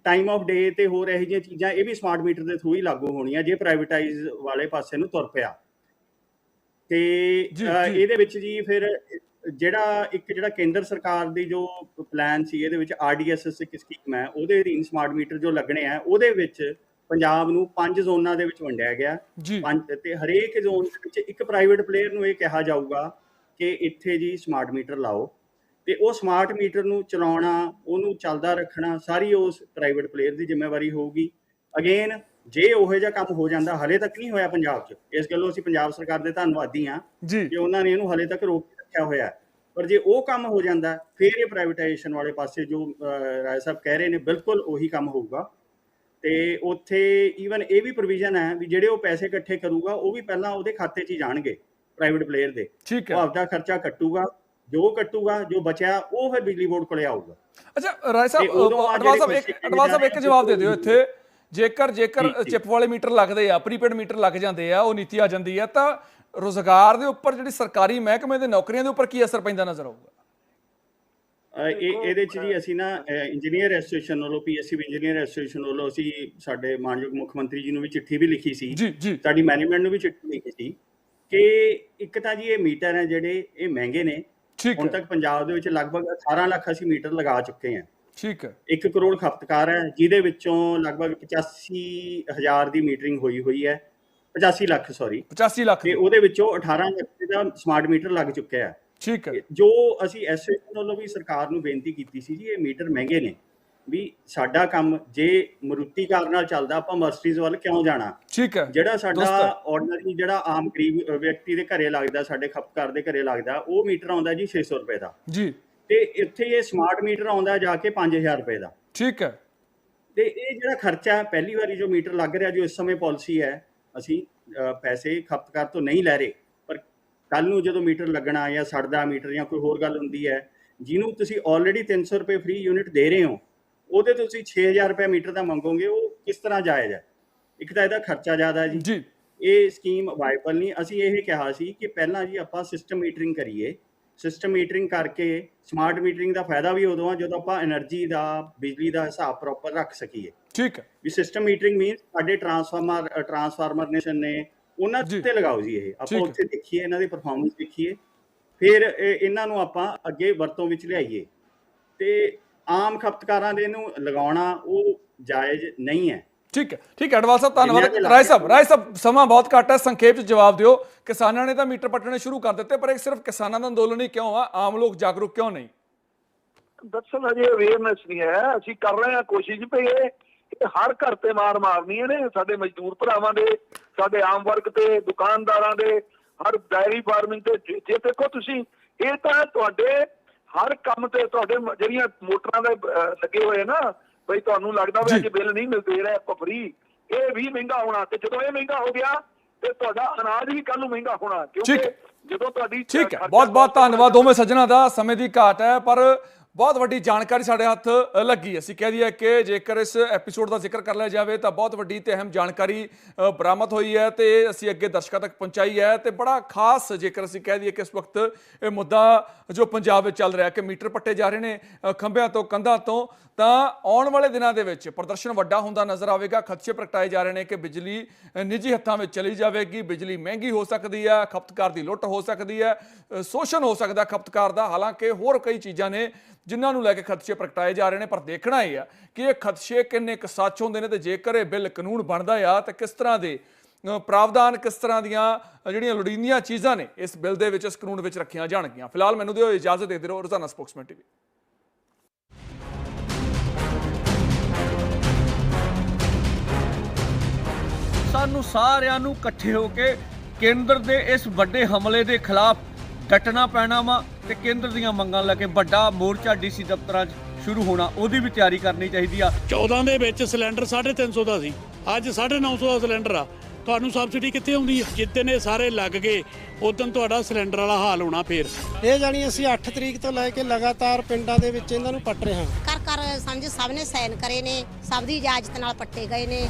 ਟਾਈਮ ਆਫ ਡੇ ਤੇ ਹੋਰ ਇਹੋ ਜਿਹੀਆਂ ਚੀਜ਼ਾਂ ਇਹ ਵੀ ਸਮਾਰਟ ਮੀਟਰ ਦੇ ਥਰੂ ਹੀ ਲਾਗੂ ਹੋਣੀਆਂ ਜੇ ਪ੍ਰਾਈਵੇਟਾਈਜ਼ ਵਾਲੇ ਪਾਸੇ ਨੂੰ ਤੁਰ ਪਿਆ। ਤੇ। ਇਹਦੇ ਵਿੱਚ ਜੀ ਫਿਰ ਜਿਹੜਾ ਇੱਕ ਜਿਹੜਾ ਕੇਂਦਰ ਸਰਕਾਰ ਦੀ ਜੋ ਪਲਾਨ ਸੀ ਇਹਦੇ ਵਿੱਚ ਆਰਡੀਐਸਐਸ ਇੱਕ ਸਕੀਮ ਹੈ ਉਹਦੇ ਅਧੀਨ ਸਮਾਰਟ ਮੀਟਰ ਜੋ ਲੱਗਣੇ ਆ ਉਹਦੇ ਵਿੱਚ ਪੰਜਾਬ ਨੂੰ ਪੰਜ ਜ਼ੋਨਾਂ ਦੇ ਵਿੱਚ ਵੰਡਿਆ ਗਿਆ। ਪੰਜ ਤੇ ਹਰੇਕ ਜ਼ੋਨ ਦੇ ਵਿੱਚ ਇੱਕ ਪ੍ਰਾਈਵੇਟ ਪਲੇਅਰ ਨੂੰ ਇਹ ਕਿਹਾ ਜਾਊਗਾ ਕਿ ਇੱਥੇ ਜੀ ਸਮਾਰਟ ਮੀਟਰ ਲਾਓ। ਤੇ ਉਹ ਸਮਾਰਟ ਮੀਟਰ ਨੂੰ ਚਲਾਉਣਾ ਉਹਨੂੰ ਚੱਲਦਾ ਰੱਖਣਾ ਸਾਰੀ ਉਸ ਪ੍ਰਾਈਵੇਟ ਪਲੇਅਰ ਦੀ ਜ਼ਿੰਮੇਵਾਰੀ ਹੋਊਗੀ। ਅਗੇਨ ਜੇ ਉਹੋ ਜਿਹਾ ਕੰਮ ਹੋ ਜਾਂਦਾ ਹਲੇ ਤੱਕ ਨਹੀਂ ਹੋਇਆ ਪੰਜਾਬ 'ਚ। ਇਸ ਗੱਲੋਂ ਅਸੀਂ ਪੰਜਾਬ ਸਰਕਾਰ ਦੇ ਧੰਨਵਾਦੀ ਜੀ। ਕਿ ਉਹਨਾਂ ਨੇ ਇਹਨੂੰ ਹਲੇ ਤੱਕ ਰੋਕ ਕੇ ਰੱਖਿਆ ਹੋਇਆ। ਪਰ ਜੇ ਉਹ ਕੰਮ ਹੋ ਜਾਂਦਾ ਫਿਰ ਇਹ ਪ੍ਰਾਈਵੇਟਾਈਜੇਸ਼ਨ ਵਾਲੇ ਪਾਸੇ ਜੋ ਰਾਏ ਸਾਹਿਬ ਕਹਿ ਰਹੇ ਨੇ ਬਿਲਕੁਲ ਉਹੀ ਕੰਮ ਹੋਊਗਾ। ਤੇ ਉੱਥੇ ਈਵਨ ਇਹ ਵੀ ਪ੍ਰੋਵੀਜ਼ਨ ਹੈ ਵੀ ਜਿਹੜੇ ਉਹ ਪੈਸੇ ਇਕੱਠੇ ਕਰੂਗਾ ਉਹ ਵੀ ਪਹਿਲਾਂ ਉਹਦੇ ਖਾਤੇ 'ਚ ਹੀ ਜਾਣਗੇ ਪ੍ਰਾਈਵੇਟ ਪਲੇਅਰ ਦੇ। ਠੀਕ ਉਹ ਆਪਦਾ ਖਰਚਾ ਕੱਟੂਗਾ ਜੋ ਕੱਟੂਗਾ ਜੋ ਬਚਿਆ ਉਹ ਫਿਰ ਬਿਜਲੀ ਬੋਰਡ ਕੋਲੇ ਆਊਗਾ। ਅੱਛਾ ਰਾਏ ਸਾਹਿਬ ਆ ਅਡਵਾਲ ਸਾਹਿਬ ਇੱਕ ਅਡਵਾਲ ਸਾਹਿਬ ਇੱਕ ਜਵਾਬ ਦੇ ਦਿਓ ਇੱਥੇ। ਜੇਕਰ ਜੇਕਰ ਚਿਪ ਵਾਲੇ ਮੀਟਰ ਲੱਗਦੇ ਆ ਪ੍ਰੀਪੇਡ ਮੀਟਰ ਲੱਗ ਜਾਂਦੇ ਆ ਉਹ ਨੀਤੀ ਆ ਜਾਂਦੀ ਆ ਤਾਂ ਰੋਜ਼ਗਾਰ ਦੇ ਉੱਪਰ ਜਿਹੜੀ ਸਰਕਾਰੀ ਮਹਿਕਮੇ ਦੇ ਨੌਕਰੀਆਂ ਦੇ ਉੱਪਰ ਕੀ ਅਸਰ ਪੈਂਦਾ ਨਜ਼ਰ ਆਊਗਾ? ਇਹ ਇਹਦੇ ਚ ਜੀ ਅਸੀਂ ਨਾ ਇੰਜੀਨੀਅਰ ਐਸੋਸੀਏਸ਼ਨ ਵੱਲੋਂ ਪੀਐਸਸੀ ਇੰਜੀਨੀਅਰ ਐਸੋਸੀਏਸ਼ਨ ਵੱਲੋਂ ਅਸੀਂ ਸਾਡੇ ਮਾਨਯੋਗ ਮੁੱਖ ਮੰਤਰੀ ਜੀ ਨੂੰ ਵੀ ਚਿੱਠੀ ਵੀ ਲਿਖੀ ਸੀ। ਸਾਡੀ ਮੈਨੇਜਮੈਂਟ ਨੂੰ ਵੀ ਚਿੱਠੀ ਲਿਖੀ ਸੀ ਕਿ ਇੱਕ ਤਾਂ ਜੀ ਇਹ ਮੀਟਰ ਹੈ ਜਿਹੜੇ ਇਹ ਮਹਿੰਗੇ ਨੇ। ਹੁਣ ਤੱਕ ਪੰਜਾਬ ਦੇ ਵਿੱਚ ਲਗਭਗ 18 ਲੱਖ ਅਸੀਂ ਮੀਟਰ ਲਗਾ ਚੁੱਕੇ ਹਾਂ। ਠੀਕ ਹੈ। 1 ਕਰੋੜ ਖਪਤਕਾਰ ਹੈ ਜਿਹਦੇ ਵਿੱਚੋਂ ਲਗਭਗ 85 ਹਜ਼ਾਰ ਦੀ ਮੀਟਰਿੰਗ ਹੋਈ ਹੋਈ ਹੈ। 85 ਲੱਖ ਸੌਰੀ 85 ਲੱਖ ਤੇ ਉਹਦੇ ਵਿੱਚੋਂ 18 ਲੱਖ ਦਾ ਸਮਾਰਟ ਮੀਟਰ ਲੱਗ ਚੁੱਕਿਆ ਹੈ। ਠੀਕ ਹੈ। ਜੋ ਅਸੀਂ ਐਸਓਸੀਏਸ਼ਨ ਵੱਲੋਂ ਵੀ ਸਰਕਾਰ ਨੂੰ ਬੇਨਤੀ ਕੀਤੀ ਸੀ ਜੀ ਇਹ ਮੀਟਰ ਮਹਿੰਗੇ ਨੇ। ਵੀ ਸਾਡਾ ਕੰਮ ਜੇ ਮਰੂਤੀ ਕਾਰ ਨਾਲ ਚੱਲਦਾ ਆਪਾਂ ਮਰਸੀਡੀਜ਼ ਵੱਲ ਕਿਉਂ ਜਾਣਾ? ਠੀਕ ਹੈ। ਜਿਹੜਾ ਸਾਡਾ। ਆਰਡੀਨਰੀ ਜਿਹੜਾ ਆਮ ਗਰੀਬ ਵਿਅਕਤੀ ਦੇ ਘਰੇ ਲੱਗਦਾ ਸਾਡੇ ਖਪਤਕਾਰ ਦੇ ਘਰੇ ਲੱਗਦਾ ਉਹ ਮੀਟਰ ਆਉਂਦਾ ਜੀ 600 ਰੁਪਏ ਦਾ। ਜੀ। ਤੇ ਇੱਥੇ ਇਹ ਸਮਾਰਟ ਮੀਟਰ ਆਉਂਦਾ ਜਾ ਕੇ 5000 ਰੁਪਏ ਦਾ। ਠੀਕ ਹੈ। ਤੇ ਇਹ ਜਿਹੜਾ ਖਰਚਾ ਹੈ ਪਹਿਲੀ ਵਾਰੀ ਜੋ ਮੀਟਰ ਲੱਗ ਰਿਹਾ ਜੋ ਇਸ ਸਮੇਂ ਪਾਲਿਸੀ ਹੈ ਅਸੀਂ ਪੈਸੇ ਖਪਤਕਾਰ ਤੋਂ ਨਹੀਂ ਲੈ ਰਹੇ ਪਰ ਕੱਲ ਨੂੰ ਜਦੋਂ ਮੀਟਰ ਲੱਗਣਾ ਜਾਂ ਸੜਦਾ ਮੀਟਰ ਜਾਂ ਕੋਈ ਹੋਰ ਗੱਲ ਹੁੰਦੀ ਹੈ ਜਿਹਨੂੰ ਤੁਸੀਂ ਆਲਰੇਡੀ 300 ਰੁਪਏ ਫ੍ਰੀ ਯੂਨਿਟ ਦੇ ਰਹੇ ਹੋ ਉਹਦੇ ਤੁਸੀਂ 6000 ਰੁਪਏ ਮੀਟਰ ਦਾ ਮੰਗੋਗੇ ਉਹ ਕਿਸ ਤਰ੍ਹਾਂ ਜਾਇਜ਼ ਹੈ? ਇੱਕ ਤਾਂ ਇਹਦਾ ਖਰਚਾ ਜ਼ਿਆਦਾ ਹੈ ਜੀ। ਜੀ। ਇਹ ਸਕੀਮ ਵਾਇਬਲ ਨਹੀਂ। ਅਸੀਂ ਇਹ ਕਿਹਾ ਸੀ ਕਿ ਪਹਿਲਾਂ ਜੀ ਆਪਾਂ ਸਿਸਟਮ ਮੀਟਰਿੰਗ ਕਰੀਏ ਸਿਸਟਮ ਮੀਟਰਿੰਗ ਕਰਕੇ ਸਮਾਰਟ ਮੀਟਰਿੰਗ ਦਾ ਫਾਇਦਾ ਵੀ ਉਦੋਂ ਆ ਜਦੋਂ ਆਪਾਂ એનર્ਜੀ ਦਾ ਬਿਜਲੀ ਦਾ ਹਿਸਾਬ ਪ੍ਰੋਪਰ ਰੱਖ ਸਕੀਏ। ਠੀਕ ਹੈ। ਵੀ ਸਿਸਟਮ ਮੀਟਰਿੰਗ ਮੀਨਸ ਸਾਡੇ ਟਰਾਂਸਫਾਰਮਰ ਟਰਾਂਸਫਾਰਮਰ ਨੇਸ਼ਨ ਨੇ ਉਹਨਾਂ ਤੇ ਲਗਾਓ ਜੀ ਇਹ। ਆਪਾਂ ਉੱਥੇ ਦੇਖੀਏ ਇਹਨਾਂ ਦੀ ਪਰਫਾਰਮੈਂਸ ਦੇਖੀਏ। ਫਿਰ ਇਹਨਾਂ ਨੂੰ ਆਪਾਂ ਅੱਗੇ ਵਰਤੋਂ ਵਿੱਚ ਲਿਆਈਏ। ਤੇ ਆਮ ਖਪਤਕਾਰਾਂ ਦੇ ਇਹਨੂੰ ਲਗਾਉਣਾ ਉਹ ਜਾਇਜ਼ ਨਹੀਂ ਹੈ। ਠੀਕ ਹੈ ਠੀਕ ਹੈ ਅਡਵਾਲ ਸਾਹਿਬ ਧੰਨਵਾਦ। ਰਾਏ ਸਾਹਿਬ ਰਾਏ ਸਾਹਿਬ ਸਮਾਂ ਬਹੁਤ ਘੱਟ ਹੈ ਸੰਖੇਪ ਚ ਜਵਾਬ ਦਿਓ। ਕਿਸਾਨਾਂ ਨੇ ਤਾਂ ਮੀਟਰ ਪੱਟਣੇ ਸ਼ੁਰੂ ਕਰ ਦਿੱਤੇ ਪਰ ਇਹ ਸਿਰਫ ਕਿਸਾਨਾਂ ਦਾ ਅੰਦੋਲਨ ਹੀ ਕਿਉਂ ਆ? ਆਮ ਲੋਕ ਜਾਗਰੂਕ ਕਿਉਂ ਨਹੀਂ? ਦਰਅਸਲ ਅਜੇ ਅਵੇਅਰਨੈਸ ਨਹੀਂ ਹੈ। ਅਸੀਂ ਕਰ ਰਹੇ ਹਾਂ ਕੋਸ਼ਿਸ਼ ਵੀ ਇਹ ਇਹ ਹਰ ਘਰ ਤੇ ਮਾਰ ਮਾਰਨੀ ਨੇ ਸਾਡੇ ਮਜ਼ਦੂਰ ਭਰਾਵਾਂ ਦੇ ਸਾਡੇ ਆਮ ਵਰਗ ਤੇ ਦੁਕਾਨਦਾਰਾਂ ਦੇ ਹਰ ਡਾਇਰੀ ਫਾਰਮਿੰਗ ਤੇ ਜੇ ਦੇਖੋ ਤੁਸੀਂ ਇਹ ਤਾਂ ਤੁਹਾਡੇ ਹਰ ਕੰਮ ਤੇ ਤੁਹਾਡੇ ਜਿਹੜੀਆਂ ਮੋਟਰਾਂ ਦੇ ਲੱਗੇ ਹੋਏ ਨਾ ਬਈ ਤੁਹਾਨੂੰ ਲੱਗਦਾ ਵੀ। ਅੱਜ ਬਿੱਲ ਨਹੀਂ ਮਿਲਦੇ ਰਹੇ ਆਪਾਂ ਫ੍ਰੀ ਇਹ ਵੀ ਮਹਿੰਗਾ ਹੋਣਾ ਤੇ ਜਦੋਂ ਇਹ ਮਹਿੰਗਾ ਹੋ ਗਿਆ ਤੇ ਤੁਹਾਡਾ ਅਨਾਜ ਵੀ ਕੱਲ ਨੂੰ ਮਹਿੰਗਾ ਹੋਣਾ ਕਿਉਂਕਿ। ਜਦੋਂ ਤੁਹਾਡੀ ਠੀਕ ਹੈ ਬਹੁਤ ਬਹੁਤ ਧੰਨਵਾਦ ਦੋਵੇਂ ਸੱਜਣਾ ਦਾ ਸਮੇਂ ਦੀ ਘਾਟ ਹੈ ਪਰ ਬਹੁਤ ਵੱਡੀ ਜਾਣਕਾਰੀ ਸਾਡੇ ਹੱਥ ਲੱਗੀ। ਅਸੀਂ ਕਹਿ ਦਈਏ ਕਿ ਜੇਕਰ ਇਸ ਐਪੀਸੋਡ ਦਾ ਜ਼ਿਕਰ ਕਰ ਲਿਆ ਜਾਵੇ, ਤਾਂ ਬਹੁਤ ਵੱਡੀ ਤੇ ਅਹਿਮ ਜਾਣਕਾਰੀ ਬਰਾਮਦ ਹੋਈ ਹੈ ਤੇ ਅਸੀਂ ਅੱਗੇ ਦਰਸ਼ਕਾਂ ਤੱਕ ਪਹੁੰਚਾਈ ਹੈ ਤੇ ਬੜਾ ਖਾਸ ਜੇਕਰ ਅਸੀਂ ਕਹਿ ਦਈਏ ਕਿ ਇਸ ਵਕਤ ਇਹ ਮੁੱਦਾ ਜੋ ਪੰਜਾਬ ਵਿੱਚ ਚੱਲ ਰਿਹਾ ਕਿ ਮੀਟਰ ਪੱਟੇ ਜਾ ਰਹੇ ਨੇ ਖੰਭਿਆਂ ਤੋਂ, ਕੰਧਾਂ ਤੋਂ, ਤਾਂ ਆਉਣ ਵਾਲੇ ਦਿਨਾਂ ਦੇ ਵਿੱਚ ਪ੍ਰਦਰਸ਼ਨ ਵੱਡਾ ਹੁੰਦਾ ਨਜ਼ਰ ਆਵੇਗਾ। ਖਦਸ਼ੇ ਪ੍ਰਗਟਾਏ ਜਾ ਰਹੇ ਨੇ ਕਿ ਬਿਜਲੀ ਨਿੱਜੀ ਹੱਥਾਂ ਵਿੱਚ ਚਲੀ ਜਾਵੇਗੀ। ਬਿਜਲੀ ਮਹਿੰਗੀ ਹੋ ਸਕਦੀ ਹੈ, ਖਪਤਕਾਰ ਦੀ ਲੁੱਟ ਹੋ ਸਕਦੀ ਹੈ ਸ਼ੋਸ਼ਣ ਹੋ ਸਕਦਾ ਖਪਤਕਾਰ ਦਾ। ਹਾਲਾਂਕਿ ਹੋਰ ਕਈ ਚੀਜ਼ਾਂ ਨੇ ਜਿਨ੍ਹਾਂ ਨੂੰ ਲੈ ਕੇ ਖਦਸ਼ੇ ਪ੍ਰਗਟਾਏ ਜਾ ਰਹੇ ਨੇ, ਪਰ ਦੇਖਣਾ ਇਹ ਆ ਕਿ ਇਹ ਖਦਸ਼ੇ ਕਿੰਨੇ ਕੁ ਸੱਚ ਹੁੰਦੇ ਨੇ ਤੇ ਜੇਕਰ ਇਹ ਬਿੱਲ ਕਾਨੂੰਨ ਬਣਦਾ ਆ, ਤਾਂ ਕਿਸ ਤਰ੍ਹਾਂ ਦੇ ਪ੍ਰਾਵਧਾਨ ਕਿਸ ਤਰ੍ਹਾਂ ਦੀਆਂ ਜਿਹੜੀਆਂ ਲੋੜੀਂਦੀਆਂ ਚੀਜ਼ਾਂ ਨੇ, ਇਸ ਬਿੱਲ ਦੇ ਵਿੱਚ, ਇਸ ਕਾਨੂੰਨ ਵਿੱਚ ਰੱਖੀਆਂ ਜਾਣਗੀਆਂ। ਫਿਲਹਾਲ ਮੈਨੂੰ ਦਿਓ ਇਜਾਜ਼ਤ ਦੇ ਦਿਓ, ਰੋਜ਼ਾਨਾ ਸਪੋਕਸਮੈਨ ਟੀਵੀ। ਸਾਨੂੰ ਸਾਰਿਆਂ ਨੂੰ ਇਕੱਠੇ ਹੋ ਕੇ ਕੇਂਦਰ ਦੇ ਇਸ ਵੱਡੇ ਹਮਲੇ ਦੇ ਖਿਲਾਫ ਡਟਣਾ ਪੈਣਾ ਵਾ। ਤੇ ਕੇਂਦਰ ਦੀਆਂ ਮੰਗਾਂ ਲੈ ਕੇ ਵੱਡਾ ਮੋਰਚਾ ਡੀਸੀ ਦਫ਼ਤਰਾਂ 'ਚ ਸ਼ੁਰੂ ਹੋਣਾ ਉਹਦੀ ਵੀ ਤਿਆਰੀ ਕਰਨੀ ਚਾਹੀਦੀ ਆ। 14 ਦੇ ਵਿੱਚ ਸਿਲੰਡਰ 350 ਦਾ ਸੀ। ਅੱਜ 950 ਦਾ ਸਿਲੰਡਰ ਆ। ਤੁਹਾਨੂੰ ਸਬਸਿਡੀ ਕਿੱਥੇ ਆਉਂਦੀ ਹੈ ਜਿੱਦਣ ਇਹ ਸਾਰੇ ਲੱਗ ਗਏ ਉਦੋਂ ਤੁਹਾਡਾ ਸਿਲੰਡਰ ਵਾਲਾ ਹਾਲ ਹੋਣਾ ਫੇਰ। ਇਹ ਜਾਣੀ ਅਸੀਂ 8 ਤਰੀਕ ਤੋਂ ਲੈ ਕੇ ਲਗਾਤਾਰ ਪਿੰਡਾਂ ਦੇ ਵਿੱਚ ਇਹਨਾਂ ਨੂੰ ਪੱਟ ਰਹੇ ਹਾਂ। ਕਰ ਕਰ ਸਮਝ ਸਭ ਨੇ ਸਾਈਨ ਕਰੇ ਨੇ ਸਭ ਦੀ ਇਜਾਜ਼ਤ ਨਾਲ ਪੱਟੇ ਗਏ ਨੇ।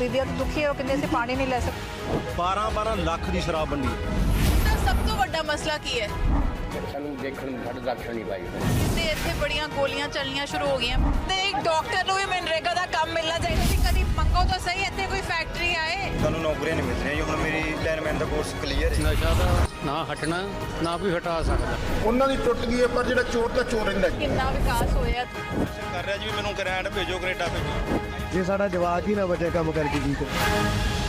ਬੀਬੀਆਂ ਤਾਂ ਦੁਖੀ ਹੋ ਕਹਿੰਦੇ ਅਸੀਂ ਪਾਣੀ ਨਹੀਂ ਲੈ ਸਕਦੇ। 12 12 ਲੱਖ ਦੀ ਸ਼ਰਾਬ ਵੰਡੀ। ਤਾਂ ਸਭ ਤੋਂ ਵੱਡਾ ਮਸਲਾ ਕੀ ਹੈ? ਸਾਨੂੰ ਦੇਖਣ ਨੂੰ ਸਾਡੇ ਲੱਛਣ ਨਹੀਂ ਪਾਈ। ਤੇ ਇੱਥੇ ਬੜੀਆਂ ਗੋਲੀਆਂ ਚੱਲਣੀਆਂ ਸ਼ੁਰੂ ਹੋ ਗਈਆਂ। ਤੇ ਇੱਕ ਡਾਕਟਰ ਨੂੰ ਵੀ ਮਨਰੇਗਾ ਦਾ ਕੰਮ ਮਿਲਣਾ ਚਾਹੀਦਾ। ਸੀ ਕਦੀ ਮੰਗੋ ਤਾਂ ਸਹੀ ਇੱਥੇ ਕੋਈ ਫੈਕਟਰੀ ਆਏ? ਸਾਨੂੰ ਨੌਕਰੀਆਂ ਨਹੀਂ ਮਿਲ ਰਹੀਆਂ ਜੀ ਹੁਣ ਮੇਰੀ ਲਾਈਨਮੈਨ ਦਾ ਕੋਰਸ ਕਲੀਅਰ ਹੈ। ਨਸ਼ਾ ਦਾ ਨਾ ਹਟਣਾ ਨਾ ਕੋਈ ਹਟਾ ਸਕਦਾ। ਉਹਨਾਂ ਦੀ ਟੁੱਟ ਗਈ ਹੈ ਪਰ ਜਿਹੜਾ ਚੋਰ ਦਾ ਚੋਰ ਰਹਿੰਦਾ ਕਿੰਨਾ ਵਿਕਾਸ ਹੋਇਆ? ਕਰ ਰਿਹਾ ਜੀ ਮੈਨੂੰ ਗ੍ਰੈਂਡ ਭੇਜੋ ਕੈਨੇਡਾ ਭੇਜੋ। ਜੇ ਸਾਡਾ ਜਵਾਕ ਹੀ ਨਾ ਬਚੇ ਕੰਮ ਕਰਕੇ ਜੀ ਕਰੇ